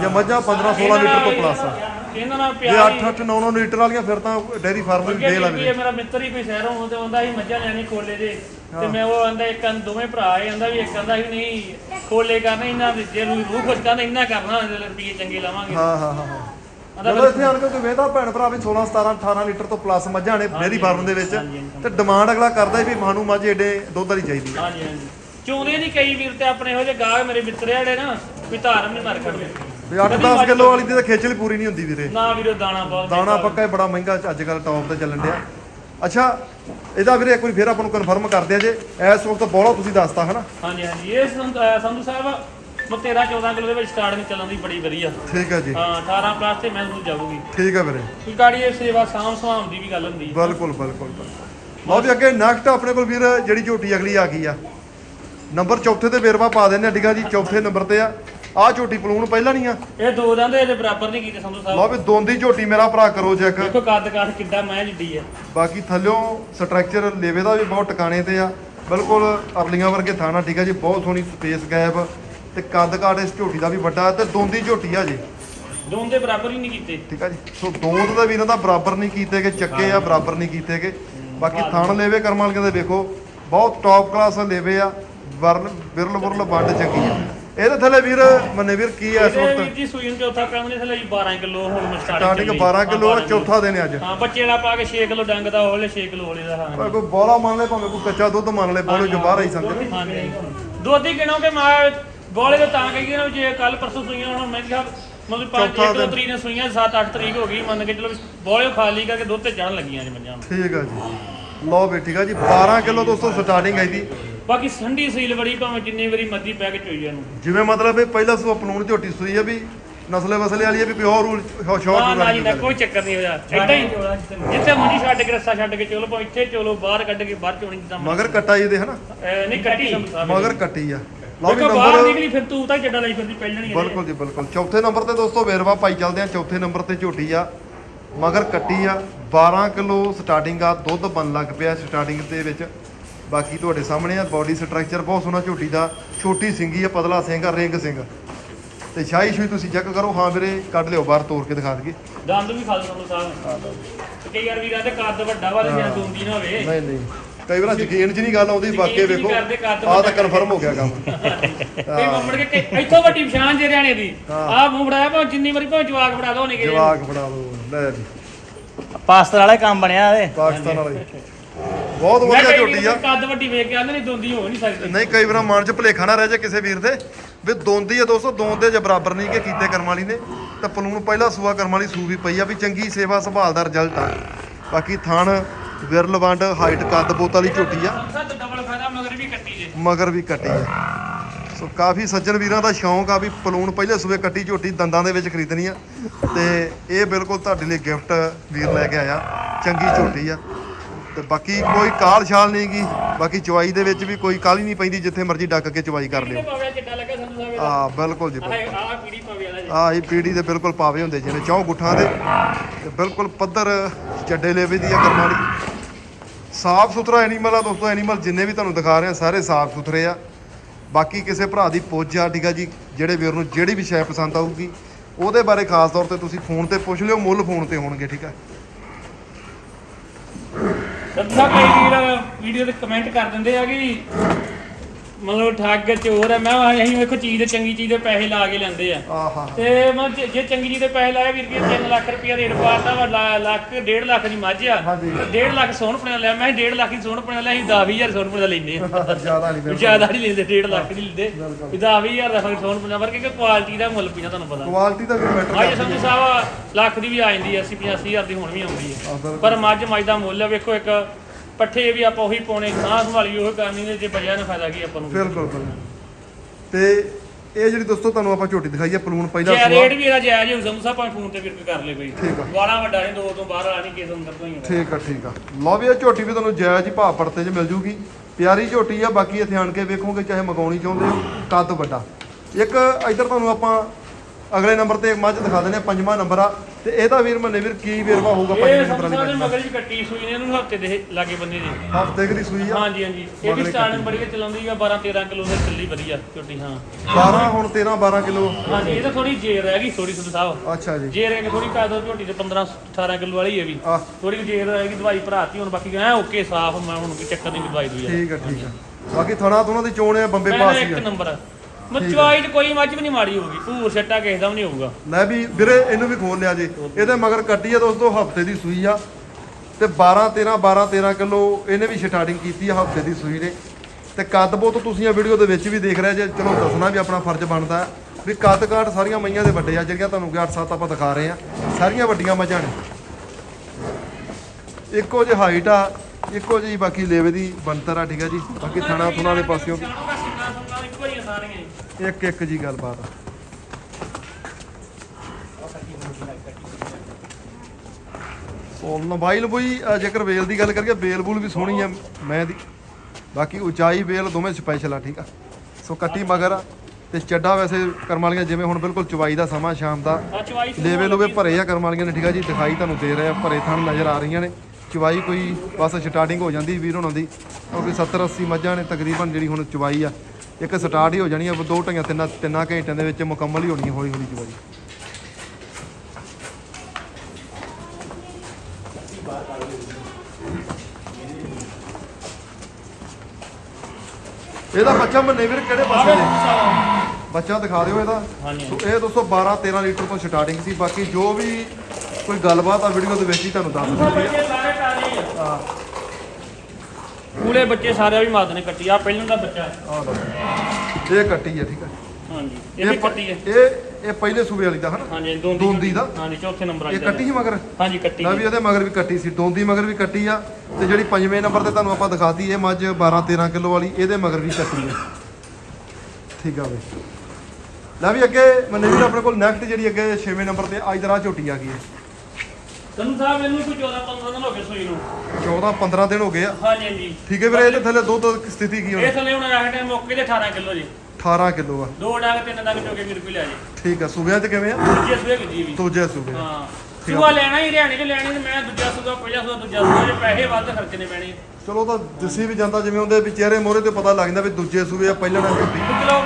ਜੇ ਮੱਝਾਂ 15 16 ਲੀਟਰ ਤੋਂ ਪਲੱਸ ਆ। ਇਹਨਾਂ ਨਾਲ ਪਿਆਰ ਜੇ 8 8 9 9 ਲੀਟਰ ਵਾਲੀਆਂ ਫਿਰ ਤਾਂ ਡੈਰੀ ਫਾਰਮ ਵੀ ਦੇ ਲੱਗਦੇ। ਮੇਰਾ ਮਿੱਤਰ ਹੀ ਕੋਈ ਸ਼ਹਿਰੋਂ ਆਉਂਦਾ ਹੀ ਮੱਝਾਂ ਲੈਣੀ ਕੋਲੇ ਦੇ ਤੇ ਮੈਂ ਉਹ ਆਂਦਾ ਇੱਕ ਆਂ- ਦੋਵੇਂ ਭਰਾ ਇਹ ਆਂਦਾ ਵੀ ਇੱਕ ਆਂਦਾ ਵੀ ਨਹੀਂ ਕੋਲੇ ਕਰਨਾ ਇਹਨਾਂ ਦੇ ਜੇ ਨੂੰ ਰੂਹ ਖੁਸ਼ ਕਰਨਾ ਇੰਨਾ ਕਰਨਾ ਰੁਪਏ ਚੰਗੇ ਲਾਵਾਂਗੇ। ਹਾਂ ਹਾਂ ਹਾਂ ਹਾਂ। ਜਦੋਂ ਇੱਥੇ ਆਣ ਕੇ ਕੋਈ ਵੇਦਾ ਭੈਣ ਭਰਾ ਵੀ 16 17 18 ਲੀਟਰ ਤੋਂ ਪਲੱਸ ਮੱਝਾਂ ਨੇ ਡੈਰੀ ਫਾਰਮ ਦੇ ਵਿੱਚ। ਤੇ ਡਿਮਾਂਡ ਅਗਲਾ ਕਰਦਾ ਵੀ ਮਾਨੂੰ ਮੱਝ ਏਡੇ ਦੁੱਧ ਵਾਲੀ ਚਾਹੀਦੀ ਆ। ਹਾਂਜੀ ਹਾਂਜੀ। ਚੋਂਦੇ ਨਹੀਂ ਕਈ ਵੀਰ ਤੇ ਆਪਣੇ ਇਹੋ ਜਿਹੇ ਗਾਹ ਮੇਰੇ ਮਿੱਤਰ ਜਿਹੜੇ ਨਾ ਵੀ ਧਾਰਮ ਨਹੀਂ ਮਾਰ ਖੜਦੇ ਵੀ 8 10 ਕਿਲੋ ਵਾਲੀ ਦੀ ਤਾਂ ਖੇਚਲ ਪੂਰੀ ਨਹੀਂ ਹੁੰਦੀ ਵੀਰੇ। ਨਾ ਵੀਰੋ ਦਾਣਾ ਬਹੁਤ ਦਾਣਾ ਪੱਕਾ ਹੀ ਬੜਾ ਮਹਿੰਗਾ ਅੱਜ ਕੱਲ ਟੌਪ ਤੇ ਚੱਲਣ ਡਿਆ। ਅੱਛਾ ਇਹਦਾ ਵੀਰੇ ਇੱਕ ਵਾਰੀ ਫੇਰ ਆਪਾਂ ਨੂੰ ਕਨਫਰਮ ਕਰਦੇ ਆ ਜੇ। ਇਸ ਵਕਤ ਬੋਲਾ ਤੁਸੀਂ ਦੱਸਤਾ ਹਨਾ? ਹਾਂਜੀ ਹਾਂਜੀ। ਇਹ ਸੰਧੂ ਅਹ ਸੰਧੂ ਸਾਹਿਬ ਮੈਂ 13 14 ਕਿਲੋ ਦੇ ਵਿੱਚ ਸਟਾਰਟਿੰਗ ਚੱਲਣ ਦੀ ਬੜੀ ਵਧੀਆ। ਠੀਕ ਹੈ ਜੀ। ਹਾਂ 18 ਪਲੱਸ ਤੇ ਮੈਂ ਤੁਹਾਨੂੰ ਜਾਊਗੀ। ਠੀਕ ਹੈ ਵੀਰੇ। ਗਾੜੀ ਇਹ ਸੇਵਾ ਸਾਂਭ ਸੰਭਾਲ ਦੀ ਵੀ ਗੱਲ ਹੁੰਦੀ ਹੈ। ਬਿਲਕੁਲ ਬਿਲਕੁਲ ਬਿਲਕੁਲ। ਲਓ ਵੀ ਅੱਗੇ ਨੈਕਸਟ ਆਪਣੇ ਕੋਲ ਵੀਰ ਜਿਹੜੀ ਝੋਟੀ ਅਗਲੀ ਆ ਗਈ ਆ। ਨੰਬਰ ਚੌਥੇ ਤੇ ਵੇਰਵਾ ਪਾ ਦਿੰਦੇ ਆ ਡਿਗਾ ਜੀ ਚੌਥੇ ਨੰਬਰ ਤੇ ਆ। ਆ ਝੋਟੀ ਪਲੂਣ ਪਹਿਲਾਂ ਨਹੀਂ ਆ। ਇਹ ਦੋ ਦੰਦ ਇਹਦੇ ਬਰਾਬਰ ਨਹੀਂ ਕੀਤੇ ਸੰਧੂ ਸਾਹਿਬ। ਲਓ ਵੀ ਦੋਂਦੀ ਝੋਟੀ ਮੇਰਾ ਭਰਾ ਕਰੋ ਚੈੱਕ। ਦੇਖੋ ਕੱਦ ਕਾਠ ਕਿੱਦਾਂ ਮੈਂ ਜਿੱਡੀ ਹੈ ਬਾਕੀ ਥੱਲਿਓਂ ਸਟਰਕਚਰ ਲੇਵੇ ਦਾ ਵੀ ਬਹੁਤ ਟਿਕਾਣੇ ਤੇ ਆ। ਬਿਲਕੁਲ ਅਰਲੀਆਂ ਵਰਗੇ ਥਾਣਾ ਠੀਕ ਆ ਜੀ ਬਹੁਤ ਸੋਹਣੀ ਸਪੇਸ ਗੈਪ ਤੇ ਕੱਦ ਕਾਠ ਇਸ ਝੋਟੀ ਦਾ ਵੀ ਵੱਡਾ ਤੇ ਦੋਂਦੀ ਝੋਟੀ ਆ ਜੀ। ਦੋਨ ਦੇ ਬਰਾਬਰ ਹੀ ਨਹੀਂ ਕੀਤੇ। ਠੀਕ ਆ ਜੀ ਸੋ ਦੋਂਦ ਦਾ ਵੀਰਾਂ ਦਾ ਬਰਾਬਰ ਨਹੀਂ ਕੀਤੇ ਗਏ ਚੱਕੇ ਆ ਬਰਾਬਰ ਨਹੀਂ ਕੀਤੇ ਗਏ। ਬਾਕੀ ਥਣ ਲੇਵੇ ਕਰਮ ਵਾਲੀਆਂ ਦੇ ਵੇਖੋ ਬਹੁਤ ਟੌਪ ਕਲਾਸ ਲੇਵੇ ਆ। ਵਰਨ ਵਿਰਲ ਵਿਰਲ ਵੰਡ ਚੰਗੀ ਆ। ਇਹਦੇ ਥੱਲੇ ਵੀਰ ਮੰਨੇ ਵੀਰ ਕੀ ਆ ਇਸ ਇਹਦੇ ਵੀਰ ਵਕਤ ਜੀ ਸੂਈ ਨੂੰ ਚੌਥਾ ਪੈਣ ਦੇ ਥੱਲੇ ਜੀ 12 ਕਿਲੋ ਹੁਣ ਮੈਂ ਸਟਾਰਟਿੰਗ ਚੱਲੀ। 12 ਕਿਲੋ ਹਾਂ, ਚੌਥਾ ਦਿਨ ਅੱਜ। ਹਾਂ ਬੱਚੇ ਵਾਲਾ ਪਾ ਕੇ 6 ਕਿਲੋ ਡੰਗ ਦਾ ਹੋਲੇ 6 ਕਿਲੋ ਹੋਲੇ ਦਾ ਹਾਂ। ਭਾਵੇਂ ਕੋਈ ਬੋਲਾ ਮੰਨ ਲੈ ਭਾਵੇਂ ਕੋਈ ਕੱਚਾ ਦੁੱਧ ਮੰਨ ਲੈ ਬੋਲੇ ਜੋ ਬਾਹਰ ਆਈ ਸਮਝ ਹਾਂਜੀ ਦੁੱਧ ਹੀ ਗਿਣੋ ਕਿ ਮੈਂ ਬੋਲੇ ਤੋਂ ਤਾਂ ਕਹੀ ਨਾ ਜੇ ਕੱਲ ਪਰਸੋਂ ਸੂਈਆਂ ਹੁਣ ਮੈਂ ਕਿਹਾ ਮਤਲਬ 5 ਚੌਥਾ 1 ਤਰੀਕ ਨੇ ਸੂਈਆਂ 7 8 ਤਰੀਕ ਹੋ ਗਈ ਮੰਨ ਕੇ ਚਲੋ ਬੋਲੇ ਖਾਲੀ ਕਰਕੇ ਦੁੱਧ ਤੇ ਚੜਨ ਲੱਗੀਆਂ ਜੀ ਨੂੰ। ਠੀਕ ਆ ਜੀ। ਲਓ ਵੀ ਠੀਕ ਆ ਜੀ 12 ਕਿਲੋ ਦੋਸਤੋ ਸਟਾਰਟਿੰਗ ਹੈ ਦੀ ਬਾਕੀ ਠੰਡੀ ਸੀਲ ਬੜੀ ਭਾਵੇਂ ਜਿੰਨੀ ਵਾਰੀ ਮਰਜ਼ੀ ਪੈ ਕੇ ਚੋਈ ਜਾਨੂੰ ਜਿਵੇਂ ਮਤਲਬ ਇਹ ਪਹਿਲਾਂ ਸੂ ਪਲੂਣ ਝੋਟੀ ਸੂਈ ਆ ਵੀ ਨਸਲੇ ਵਸਲੇ ਵਾਲੀ ਆ ਵੀ ਪਿਓਰ ਰੂਲ ਸ਼ਾਰਟ ਨਾ ਨਾ ਜੀ ਨਾ ਰੂਲ ਕੋਈ ਚੱਕਰ ਨਹੀਂ ਹੋਇਆ ਏਦਾਂ ਹੀ ਜਿੱਥੇ ਮਰਜ਼ੀ ਛੱਡ ਕੇ ਰੱਸਾ ਛੱਡ ਕੇ ਚਲੋ ਭਾਵੇਂ ਇੱਥੇ ਚਲੋ ਬਾਹਰ ਕੱਢ ਕੇ ਬਾਹਰ ਚੋਣੀ ਜਿੱਦਾਂ ਮਰਜ਼ੀ। ਮਗਰ ਕੱਟਾ ਇਹਦੇ ਹਨਾ? ਅਹ ਨਹੀਂ ਕੱਟੀ। ਮਗਰ ਕੱਟੀ ਆ। ਲਓ ਵੀ ਦੇਖੋ ਬਾਹਰ ਨੰਬਰ ਨਿਕਲੀ ਫਿਰ ਤੂੰ ਤਾਂ ਜੱਡਾ ਲਈ ਫਿਰਦੀ ਪਹਿਲਾਂ ਨਹੀਂ ਬਿਲਕੁਲ ਜੀ ਬਿਲਕੁਲ। ਚੌਥੇ ਨੰਬਰ ਤੇ ਦੋਸਤੋ ਵੇਰਵਾ ਪਾਈ ਚੱਲਦੇ ਆ। ਚੌਥੇ ਨੰਬਰ ਤੇ ਝੋਟੀ ਆ। ਮਗਰ ਕੱਟੀ ਆ। 12 ਕਿਲੋ ਸਟਾਰਟਿੰਗ ਆ। ਦੁੱਧ ਬਣ ਲੱਗ ਪਿਆ ਸਟਾਰਟਿੰਗ ਦੇ ਵਿੱਚ। ਬਾਕੀ ਤੁਹਾਡੇ ਸਾਹਮਣੇ ਆ ਬਾਡੀ ਸਟਰਕਚਰ ਬਹੁਤ ਸੋਹਣਾ ਝੋਟੀ ਦਾ ਛੋਟੀ ਸਿੰਗੀ ਆ ਪਤਲਾ ਸਿੰਘ ਆ ਰਿੰਗ ਸਿੰਘ। ਤੇ ਸ਼ਾਹੀ ਸ਼ੂਈ ਤੁਸੀਂ ਚੈੱਕ ਕਰੋ ਹਾਂ ਵੀਰੇ ਕੱਢ ਲਿਓ ਬਾਹਰ ਤੋੜ ਕੇ ਦਿਖਾ ਦਈਏ। ਦੰਦ ਵੀ ਖਾ ਸੰਧੂ ਸਾਹਿਬ ਤੇ ਕਈ ਵਾਰ ਵੀਰਾਂ ਦੇ ਕੱਦ ਵੱਡਾ ਵਾ ਤੇ ਫਿਰ ਦੋਂਦੀ ਨਾ ਹੋਵੇ। ਨਹੀਂ ਨਹੀਂ। ਕਈ ਵਾਰ ਯਕੀਨ 'ਚ ਨਹੀਂ ਗੱਲ ਆਉਂਦੀ ਬਾਕੀ ਵੇਖੋ। ਆਹ ਤਾਂ ਕਨਫਰਮ ਹੋ ਗਿਆ ਕੰਮ। ਕਈ ਮੰਮੜ ਕੇ ਇੱਥੋਂ ਵੱਡੀ ਪਛਾਣ ਜੇ ਰਿਆਣੇ ਦੀ। ਆਹ ਮੂੰਹ ਫੜਾਇਆ ਭਾਵੇਂ ਜਿੰਨੀ ਵਾਰੀ ਭਾਵੇਂ ਜਵਾਕ ਫੜਾ ਦੋ ਨਿਕੇ ਜਵਾਕ ਫੜਾ ਲਓ ਲੈ ਜੀ। ਪਾਸਤਰ ਵਾਲਾ ਕੰਮ ਬਣਿਆ ਇਹਦੇ ਪਾਕਿਸਤਾਨ ਵਾਲੇ ਬਹੁਤ ਵਧੀਆ ਝੋਟੀ ਆ। ਕੱਦ ਵੱਡੀ ਵੇਖ ਕੇ ਆਂਦੇ ਨਹੀਂ ਦੋਂਦੀ ਹੋ ਨਹੀਂ ਸਕਦੀ। ਨਹੀਂ ਕਈ ਵਾਰ ਮਨ 'ਚ ਭੁਲੇਖਾ ਨਾ ਰਹਿ ਜਾ ਕਿਸੇ ਵੀਰ ਦੇ। ਵੀ ਦੋਂਦੀ ਆ ਦੋਸਤੋ ਦੋਂਦੇ ਜੇ ਬਰਾਬਰ ਨਹੀਂ ਕਿ ਕੀਤੇ ਕਰਮ ਵਾਲੀ ਨੇ ਤਾਂ ਪਲੂਣ ਪਹਿਲਾ ਸੂਆ ਕਰਮ ਵਾਲੀ ਸੂ ਵੀ ਪਈ ਆ ਵੀ ਚੰਗੀ ਸੇਵਾ ਸੰਭਾਲ ਦਾ ਰਿਜ਼ਲਟ ਆ। ਬਾਕੀ ਥਣ ਵਿਰਲ ਵੰਡ ਹਾਈਟ ਕੱਦ ਬੋਤ ਵਾਲੀ ਝੋਟੀ ਆ। ਸੱਤ ਡਬਲ ਫਾਇਦਾ ਮਗਰ ਵੀ ਕੱਟੀ ਜੇ। ਮਗਰ ਵੀ ਕੱਟੀ ਆ। ਸੋ ਕਾਫੀ ਸੱਜਣ ਵੀਰਾਂ ਦਾ ਸ਼ੌਂਕ ਆ ਵੀ ਪਲੂਣ ਪਹਿਲੇ ਸੂਏ ਕੱਟੀ ਝੋਟੀ ਦੰਦਾਂ ਦੇ ਵਿੱਚ ਖਰੀਦਣੀ ਆ। ਤੇ ਇਹ ਬਿਲਕੁਲ ਤੁਹਾਡੇ ਲਈ ਗਿਫਟ ਵੀਰ ਲੈ ਕੇ ਆਇਆ। ਚੰਗੀ ਝੋਟੀ ਆ। ਤੇ ਬਾਕੀ ਕੋਈ ਕਾਲ ਛਾਲ ਨਹੀਂ ਗੀ। ਬਾਕੀ ਚਵਾਈ ਦੇ ਵਿੱਚ ਵੀ ਕੋਈ ਕਾਲੀ ਨਹੀਂ ਪੈਂਦੀ, ਜਿੱਥੇ ਮਰਜ਼ੀ ਡੱਕ ਕੇ ਚਵਾਈ ਕਰ ਲਿਓ। ਪਾਵੇ ਚਿੱਟਾ ਲੱਗਾ ਸੰਧੂ ਸਾਹਿਬ ਆ, ਬਿਲਕੁਲ ਜੀ, ਬਿਲਕੁਲ। ਆਹ ਆਹ ਪੀੜੀ ਪਾਵੇ ਵਾਲਾ ਜੀ ਆ, ਇਹ ਪੀੜੀ ਦੇ ਬਿਲਕੁਲ ਪਾਵੇ ਹੁੰਦੇ ਜਿਹਨੇ, ਚੌਂ ਗੁੱਠਾਂ ਦੇ। ਤੇ ਬਿਲਕੁਲ ਪੱਧਰ ਚੱਡੇ ਲੇਵੇ ਦੀ ਆ ਕਰਮ ਵਾਲੀ। ਸਾਫ਼ ਸੁਥਰਾ ਐਨੀਮਲ ਆ ਦੋਸਤੋ ਐਨੀਮਲ ਜਿੰਨੇ ਵੀ ਤੁਹਾਨੂੰ ਦਿਖਾ ਰਹੇ ਆ ਸਾਰੇ ਸਾਫ਼ ਸੁਥਰੇ ਆ। ਬਾਕੀ ਕਿਸੇ ਭਰਾ ਦੀ ਪੁੱਜ ਆ, ਠੀਕ ਆ ਜੀ, ਜਿਹੜੇ ਵੀਰ ਨੂੰ ਜਿਹੜੀ ਵੀ ਸ਼ੈ ਪਸੰਦ ਆਊਗੀ, ਉਹਦੇ ਬਾਰੇ ਖਾਸ ਤੌਰ ਤੇ ਤੁਸੀਂ ਫੋਨ ਤੇ ਪੁੱਛ ਲਿਓ, ਮੁੱਲ ਫੋਨ ਤੇ ਹੋਣਗੇ, ਠੀਕ ਆ। ਸੰਧੂ ਕਈ ਵੀਰ ਵੀਡੀਓ ਤੇ ਕਮੈਂਟ ਕਰ ਦਿੰਦੇ ਆ ਕਿ ਮਤਲਬ ਠੱਗ ਚੋਰ ਆ। ਮੈਂ ਕਿਹਾ ਅਸੀਂ ਵੇਖੋ ਚੀਜ਼ ਦੇ ਚੰਗੀ ਚੀਜ਼ ਦੇ ਪੈਸੇ ਲਾ ਕੇ ਲੈਂਦੇ ਆ। ਆਹਾ ਤੇ ਮੈਂ ਜੇ ਜੇ ਚੰਗੀ ਚੀਜ਼ ਦੇ ਪੈਸੇ ਲਾਏ ਵੀਰ ਜੀ 3 ਲੱਖ ਰੁਪਇਆ ਰੇਟ ਪਾਤਾ ਵਾ ਲਾ- ਲੱਖ 1.5 ਲੱਖ ਦੀ ਮੱਝ ਆ। ਹਾਂਜੀ। 1.5 ਲੱਖ ਸੋਨ ਪਣਾ ਲਿਆ। ਮੈਂ 1.5 ਲੱਖ ਦੀ ਸੋਨ ਪਣਾ ਲਿਆ ਅਸੀਂ 10000 ਸੋਨ ਪਣਾ ਲੈਂਦੇ ਆ। ਜ਼ਿਆਦਾ ਨਹੀਂ ਬਿਲਕੁਲ ਜ਼ਿਆਦਾ ਨਹੀਂ ਲੈਂਦੇ 1.5 ਲੱਖ ਦੀ ਲੈਂਦੇ। ਵੀ 10000 ਦਾ ਸੋਨ ਪਣਾ ਵਰਗੇ ਕਿ ਕੁਆਲਿਟੀ ਦਾ ਮੁੱਲ ਪੀਣਾ ਤੁਹਾਨੂੰ ਪਤਾ। ਕੁਆਲਿਟੀ ਦਾ ਵੀ ਮੈਟਰ ਅੱਜ ਸੰਧੂ ਸਾਹਿਬ ਲੱਖ ਦੀ ਵੀ ਆ ਜਾਂਦੀ ਐ 80 85000 ਦੀ ਹੁਣ ਵੀ ਆਉਂਦੀ ਹਾਂ, ਹੈ ਬਿਲਕੁਲ। ਪਰ ਮੱਝ ਮੱਝ ਦਾ ਮੁੱਲ ਹੈ ਵੇਖੋ ਇੱਕ ਪੱਠੇ ਵੀ ਆਪਾਂ ਉਹੀ ਪਾਉਣੇ ਸਾਹ ਸੰਭਾਲੀ ਉਹ ਕਰਨੀ ਨੇ ਜੇ ਬਜਿਆ ਨਾ ਫਾਇਦਾ ਕੀ ਆਪਾਂ ਨੂੰ? ਬਿਲਕੁਲ ਬਿਲਕੁਲ। ਤੇ ਇਹ ਜਿਹੜੀ ਦੋਸਤੋ ਤੁਹਾਨੂੰ ਆਪਾਂ ਝੋਟੀ ਦਿਖਾਈ ਹੈ ਪਲੂਣ ਪਹਿਲਾ ਜੇ ਰੇਟ ਵੀ ਇਹਦਾ ਜਾਇਜ਼ ਸੰਧੂ ਸਾਹਿਬ ਭਾਵੇਂ ਫੋਨ ਤੇ ਵਿਰਕ ਕਰ ਲੈ ਕੋਈ ਠੀਕ ਆ। ਵਾਲਾ ਵੱਡਾ ਨਹੀਂ ਦੋ ਤੋਂ ਬਾਹਰ ਵਾਲਾ ਨਹੀਂ ਕਿਸੇ ਅੰਦਰ ਤੋਂ ਹੀ। ਠੀਕ ਆ ਠੀਕ ਆ। ਲਓ ਵੀ ਇਹ ਝੋਟੀ ਵੀ ਤੁਹਾਨੂੰ ਜਾਇਜ਼ ਹੀ ਭਾਅ ਪੜਤੇ 'ਚ ਮਿਲ ਜੂਗੀ। ਪਿਆਰੀ ਝੋਟੀ ਆ ਬਾਕੀ ਇੱਥੇ ਆਣ ਕੇ ਵੇਖੋਗੇ ਚਾਹੇ ਮਗਾਉਣੀ ਚਾਹੁੰਦੇ ਹੋ ਕੱਦ ਵੱਡਾ। ਇੱਕ ਇੱਧਰ ਤੁਹਾਨੂੰ ਆਪਾਂ ਅਗਲੇ ਨੰਬਰ ਤੇ ਮੱਝ ਦਿਖਾ ਦਿੰਦੇ ਆ ਪੰਜਵਾਂ ਨੰਬਰ ਆ। ਤੇ ਇਹਦਾ ਵੀਰ ਮੰਨੇ ਵੀਰ ਕੀ ਵੇਰਵਾ ਹੋਊਗਾ ਇਹ ਸੰਧੂ ਨੰਬਰ ਸਾਹਿਬ ਦੇ ਵਾਲੀ ਮਗਰ ਵੀ ਕੱਟੀ ਸੂਈ ਨੇ ਇਹਨੂੰ ਹਫ਼ਤੇ ਦੇ ਲਾਗੇ ਬੰਨੇ ਦੇ ਹਫ਼ਤੇ ਦੀ ਸੂਈ ਆ? ਹਾਂਜੀ ਹਾਂਜੀ। ਇਹ ਵੀ ਸਟਾਰਟਿੰਗ ਬੜੀ ਚਲਾਉਂਦੀ ਆ 12 13 ਕਿਲੋ ਦੇ ਚੱਲੀ ਵਧੀਆ ਝੋਟੀ ਹਾਂ। 12 ਹੁਣ 13 12 ਕਿਲੋ। ਹਾਂਜੀ ਇਹ ਤਾਂ ਥੋੜੀ ਜੇਰ ਰਹਿ ਗਈ ਥੋੜੀ ਸੰਧੂ ਸਾਹਿਬ। ਅੱਛਾ ਜੀ। ਜੇਰ ਹੈ ਕਿ ਥੋੜੀ ਕਾਦਰ ਝੋਟੀ ਤੇ 15 18 ਕਿਲੋ ਵਾਲੀ ਹੈ ਵੀ। ਥੋੜੀ ਜੇਰ ਹੈਗੀ ਦਵਾਈ ਭਰਾਤੀ ਹੁਣ ਬਾਕੀ ਐ ਓਕੇ ਸਾਫ਼ ਮੈਂ ਹੁਣ ਕੋਈ ਚੱਕਰ ਨਹੀਂ ਦਵਾਈ ਦੂਈ ਠੀਕ ਆ ਠੀਕ ਆ। ਬਾਕੀ ਥਣਾ ਤੋਂ ਉਹਨਾਂ ਦੀ ਚੋਣ ਆ ਬੰਬੇ ਮੈਂ ਪਾਸ ਹੀ ਇੱਕ ਆ। ਨੰਬਰ ਮਚਵਾਈ ਤੇ ਕੋਈ ਮੱਝ ਵੀ ਨਹੀਂ ਮਾੜੀ ਹੋਊਗੀ। ਭੂਰ ਛੱਟਾ ਕਿਸੇ ਦਾ ਵੀ ਨਹੀਂ ਹੋਊਗਾ। ਲੈ ਵੀ ਵੀਰੇ ਇਹਨੂੰ ਵੀ ਖੋਲ ਲਿਆ ਜੇ। ਇਹਦੇ ਮਗਰ ਕੱਟੀ ਆ ਦੋਸਤੋ ਹਫ਼ਤੇ ਦੀ ਸੂਈ ਆ। ਤੇ 12 13 12 13 ਕਿਲੋ ਇਹਨੇ ਵੀ ਸਟਾਰਟਿੰਗ ਕੀਤੀ ਆ ਹਫ਼ਤੇ ਦੀ ਸੂਈ ਨੇ। ਤੇ ਕੱਦ ਬਹੁਤ ਤੁਸੀਂ ਆ ਵੀਡੀਓ ਦੇ ਵਿੱਚ ਵੀ ਦੇਖ ਰਹੇ ਜੇ। ਚਲੋ ਦੱਸਣਾ ਵੀ ਆਪਣਾ ਫਰਜ਼ ਬਣਦਾ ਹੈ ਵੀ ਕੱਦ ਕਾਠ ਸਾਰੀਆਂ ਮਈਆਂ ਦੇ ਵੱਡੇ ਆ ਜਿਹੜੀਆਂ ਤੁਹਾਨੂੰ 8-7 ਆਪਾਂ ਦਿਖਾ ਰਹੇ ਆ। ਸਾਰੀਆਂ ਵੱਡੀਆਂ ਮੱਝਾਂ ਨੇ। ਇੱਕੋ ਜਿਹੀ ਹਾਈਟ ਆ। ਇੱਕੋ ਜਿਹੀ ਬਾਕੀ ਲੇਵੇ ਦੀ ਬਣਤਰ ਆ ਠੀਕ ਆ ਜੀ। ਬਾਕੀ ਥਣਾ ਥੁਣਾ ਦੇ ਪਾਸਿਓਂ ਇੱਕੋ ਹੀ ਹੀ। ਇੱਕ ਜੀ ਗੱਲਬਾਤ। ਆ ਸੋ ਲੰਬਾਈ ਲੰਬੂਈ ਜੇਕਰ ਵੇਲ ਦੀ ਗੱਲ ਕਰੀਏ ਵੇਲ ਬੂਲ ਵੀ ਸੋਹਣੀ ਆ ਮੈਂ ਦੀ। ਬਾਕੀ ਉਚਾਈ ਵੇਲ ਦੋਵੇਂ ਸਪੈਸ਼ਲ ਆ ਠੀਕ ਆ। ਸੋ ਕੱਟੀ ਮਗਰ ਆ ਤੇ ਚੱਡਾ ਵੈਸੇ ਕਰਮ ਵਾਲੀਆਂ ਜਿਵੇਂ ਹੁਣ ਬਿਲਕੁਲ ਚਵਾਈ ਦਾ ਸਮਾਂ ਸ਼ਾਮ ਦਾ। ਲੇਵੇ ਲੂਵੇ। ਭਰੇ ਆ ਕਰਮ ਵਾਲੀਆਂ ਨੇ ਠੀਕ ਆ ਜੀ। ਦਿਖਾਈ ਤੁਹਾਨੂੰ ਦੇ ਰਹੇ ਆ ਭਰੇ ਥਣ ਨਜ਼ਰ ਆ ਰਹੀਆਂ ਨੇ। ਚਵਾਈ ਕੋਈ ਬਸ ਸਟਾਰਟਿੰਗ ਹੋ ਜਾਂਦੀ ਵੀਰ ਹੁਣਾਂ ਦੀ। ਕਿਉਂਕਿ 70 80 ਮੱਝਾਂ ਨੇ ਤਕਰੀਬਨ ਜਿਹੜੀ ਹੁਣ ਚਵਾਈ ਆ। ਇੱਕ ਸਟਾਰਟ ਹੀ ਹੋ ਜਾਣੀ ਆ ਦੋ ਢਾਈਆਂ ਤਿੰਨਾਂ ਤਿੰਨਾਂ ਘੰਟਿਆਂ ਦੇ ਵਿੱਚ ਮੁਕੰਮਲ ਹੀ ਹੋਣੀ ਹੌਲੀ ਹੌਲੀ ਚਵਾਈ ਇਹਦਾ ਬੱਚਾ ਮੰਨੇ ਵੀਰ ਕਿਹੜੇ ਪਾਸੇ ਦੇ ਬੱਚਾ ਦਿਖਾ ਦਿਓ ਇਹਦਾ। ਸੋ ਇਹ ਦੋਸਤੋ 12 13 ਲੀਟਰ ਤੋਂ ਸਟਾਰਟਿੰਗ ਸੀ ਬਾਕੀ ਜੋ ਵੀ ਕੋਈ ਗੱਲਬਾਤ ਆ ਵੀਡੀਓ ਦੇ ਵਿੱਚ ਹੀ ਤੁਹਾਨੂੰ ਦੱਸ ਦਿੰਦੇ ਬੱਚੇ ਸਾਰੇ ਤਾਜ਼ੇ ਹੀ ਆ। ਆ ਪੂਰੇ ਬੱਚੇ ਸਾਰੇ ਵੀ ਨੇ ਕੱਟੀ। ਆ ਪਹਿਲਾਂ ਦਾ ਬੱਚਾ। ਆ ਲਓ। ਇਹ ਕੱਟੀ ਹੈ ਠੀਕ ਹੈ ਹਾਂਜੀ। ਇਹ ਵੀ ਕੱਟੀ ਹੈ ਇਹ ਇਹ ਪਹਿਲੇ ਸੂਬੇ ਵਾਲੀ ਦਾ ਹਨਾ? ਹਾਂਜੀ ਦੋਂਦੀ ਦੋਂਦੀ ਦਾ? ਹਾਂਜੀ ਚੌਥੇ ਨੰਬਰ ਵਾਲੀ ਇਹ ਕੱਟੀ ਹੀ ਮਗਰ? ਹਾਂਜੀ ਕੱਟੀ ਨਾ ਵੀ ਇਹਦੇ ਮਗਰ ਵੀ ਕੱਟੀ ਸੀ। ਦੋਂਦੀ ਮਗਰ ਵੀ ਕੱਟੀ ਆ ਤੇ ਜਿਹੜੀ ਪੰਜਵੇਂ ਨੰਬਰ ਤੇ ਤੁਹਾਨੂੰ ਆਪਾਂ ਦਿਖਾਤੀ ਇਹ ਮੱਝ 12 13 ਕਿਲੋ ਵਾਲੀ ਇਹਦੇ ਮਗਰ ਵੀ ਕੱਟੀ ਹੈ ਠੀਕ ਆ ਬਈ। ਲੈ ਵੀ ਅੱਗੇ ਮੰਨੇ ਵੀ ਆਪਣੇ ਕੋਲ ਨੈਕਸਟ ਜਿਹੜੀ ਅੱਗੇ 6ਵੇਂ ਨੰਬਰ ਤੇ ਅੱਜ ਦਾ ਝੋਟੀ ਆ ਗਈ ਹੈ। ਤੈਨੂੰ ਸਾਹਿਬ ਇਹਨੂੰ ਕੋਈ 14 15 ਦਿਨ ਹੋ ਗਏ ਸੂਈ ਨੂੰ। 14 15 ਦਿਨ ਹੋ ਗਏ ਆ? ਹਾਂਜੀ ਹਾਂਜੀ। ਠੀਕ ਹੈ ਵੀਰੇ ਇਹਦੇ ਥੱਲੇ ਦੁੱਧ ਦੀ ਸਥਿਤੀ ਕੀ ਇਹ ਹੋਣੀ ਥੱਲੇ ਹੁਣ ਆਹ ਟਾਈਮ ਮੌਕੇ ਤੇ 18 ਕਿਲੋ ਜੀ। 18 ਕਿਲੋ ਆ। ਦੋ ਡਾਂਗ ਤਿੰਨ ਡਾਂਗ ਚੋਕੇ ਵੀਰ ਕੋਈ ਲਿਆ ਜੀ। ਠੀਕ ਆ ਸੂਬਿਆਂ 'ਚ ਕਿਵੇਂ ਆ? ਦੂਜੇ ਸੂਏ ਜੀ ਵੀ। ਦੂਜੇ ਸੂਬੇ। ਹਾਂ। ਸੂਆ ਲੈਣਾ ਹੀ ਹਰਿਆਣੇ ਚ ਲੈਣੀ ਤੇ ਮੈਂ ਦੂਜਾ ਸੂਆ ਪਹਿਲਾ ਸੂਆ ਦੂਜਾ ਸੂਆ ਜੇ ਪੈਸੇ ਵੱਧ ਖਰਚਣੇ ਪੈਣੇ। ਚਲੋ ਤਾਂ ਦਿਸੀ ਵੀ ਜਾਂਦਾ ਜਿਵੇਂ ਹੁੰਦੇ ਵੀ ਚਿਹਰੇ ਮੋਹਰੇ ਤੇ ਪਤਾ ਲੱਗ ਜਾਂਦਾ ਵੀ ਦੂਜੇ ਸੂਬੇ ਆ ਪਹਿਲਾਂ ਨਾਲ ਝੋਟੀ ਚਲੋ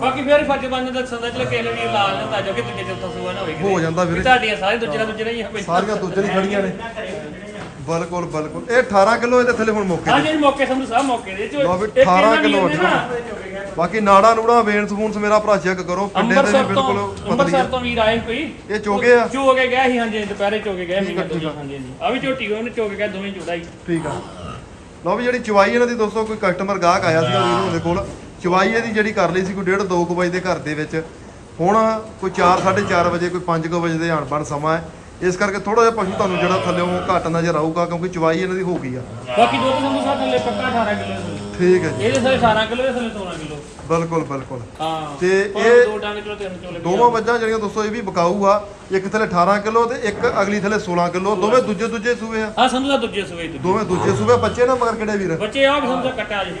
ਬਾਕੀ ਫੇਰ ਫਰਜ਼ ਬੰਦ ਦੱਸਣ ਦਾ ਚਲੋ ਕਿਸੇ ਵੀ ਲਾ ਲੈਂਦਾ ਜੋ ਕਿ ਦੂਜੇ ਚੌਥਾ ਸੂਆ ਨਾ ਕਿਤੇ। ਹੋ ਜਾਂਦਾ ਵੀਰੇ। ਵੀ ਤੁਹਾਡੀਆਂ ਸਾਰੇ ਦੂਜੇ ਨਾਲ ਦੂਜੇ ਨਾਲ ਹੀ ਆ ਕੋਈ ਸਾਰੀਆਂ ਦੂਜੇ ਹੀ ਖੜੀਆਂ ਨੇ। ਬਿਲਕੁਲ ਬਿਲਕੁਲ। ਇਹ 18 ਕਿਲੋ ਇਹਦੇ ਥੱਲੇ ਹੁਣ ਮੌਕੇ ਹਾਂਜੀ ਤੇ। ਜੀ, ਮੌਕੇ ਸੰਧੂ ਸਾਹਿਬ ਮੌਕੇ ਦੇ ਲਓ ਵੀ ਇੱਕ ਇਹਨਾਂ 18 ਵੀ ਕਿਲੋ ਨਾ, ਬਾਕੀ ਨਾੜਾ ਨੂੜਾ ਵੇਨ ਸਪੂਨਸ ਮੇਰਾ ਭਰਾ ਚੈੱਕ ਕਰੋ। ਪਿੰਡੇ ਦੇ ਵੀ ਅੰਮ੍ਰਿਤਸਰ ਬਿਲਕੁਲ ਤੋਂ ਪਤਲੀ ਅੰਮ੍ਰਿਤਸਰ ਤੋਂ ਵੀਰ ਆਏ ਕੋਈ? ਇਹ ਚੋਗੇ ਆ? ਚੋਗੇ ਗਏ ਸੀ ਹਾਂਜੀ ਦੁਪਹਿਰੇ ਚੋਗੇ ਗਏ ਠੀਕ ਆ, ਮੈਂ ਠੀਕ ਆ। ਹਾਂਜੀ ਹਾਂਜੀ। ਆ ਵੀ ਝੋਟੀ ਹੋਏ ਉਹਨੇ ਚੋਗੇ ਗਏ ਦੋਵੇਂ ਚੋੜਾ ਹੀ। ਠੀਕ ਆ। ਲਓ ਵੀ ਜਿਹੜੀ ਚਵਾਈ ਇਹਨਾਂ ਦੀ ਦੋਸਤੋ ਕੋਈ ਕਸਟਮਰ ਗਾਹਕ ਆਇਆ ਸੀਗਾ ਵੀਰ ਦੇ ਕੋਲ। ਚਵਾਈ ਇਹਦੀ ਜਿਹੜੀ ਕਰ ਲਈ ਸੀ ਕੋਈ 1.5 2 ਵਜੇ ਦੇ ਘਰ ਦੇ ਵਿੱਚ ਹੁਣ ਕੋਈ 4 4:30 ਵਜੇ ਕੋਈ 5 ਵਜੇ ਦੇ ਆਣ ਬਣ ਸਮਾਂ ਹੈ। ਇਸ ਕਰਕੇ ਥੋੜਾ ਜਿਹਾ ਪਸ਼ੂ ਤੁਹਾਨੂੰ ਜਿਹੜਾ ਥੱਲੇੋਂ ਘੱਟ ਨਜ਼ਰ ਆਊਗਾ ਕਿਉਂਕਿ ਚਵਾਈ ਇਹਨਾਂ ਦੀ ਹੋ ਗਈ ਆ। ਬਾਕੀ ਦੁੱਧ ਸੰਧੂ ਸਾਹਿਬ ਥੱਲੇ ਪੱਕਾ 18 ਕਿਲੋ। ਠੀਕ ਹੈ ਜੀ। ਇਹਦੇ ਥੱਲੇ 18 ਕਿਲੋ ਇਹਦੇ ਥੱਲੇ 16 ਕਿਲੋ। ਬਿਲਕੁਲ ਬਿਲਕੁਲ। ਹਾਂ ਤੇ ਇਹ ਦੋ ਡੰਗ ਚਲੋ ਤਿੰਨ ਚੋਲੇ ਦੋਵਾਂ ਮੱਝਾਂ ਜਿਹੜੀਆਂ ਦੋਸਤੋ ਇਹ ਵੀ ਬਕਾਊ ਆ ਇੱਕ ਥੱਲੇ 18 ਕਿਲੋ ਤੇ ਇੱਕ ਅਗਲੀ ਥੱਲੇ 16 ਕਿਲੋ ਦੋਵੇਂ ਦੂਜੇ ਦੂਜੇ ਸੂਏ ਆ। ਆ ਸੰਧੂ ਦਾ ਦੂਜੇ ਤੇ। ਦੋਵੇਂ ਦੂਜੇ ਸੂਏ ਬੱਚੇ ਨਾ ਮਗਰ ਕਿਹੜੇ ਵੀਰ? ਬੱਚੇ ਆ ਸੰਧੂ ਦਾ ਕੱਟਾ ਜੀ।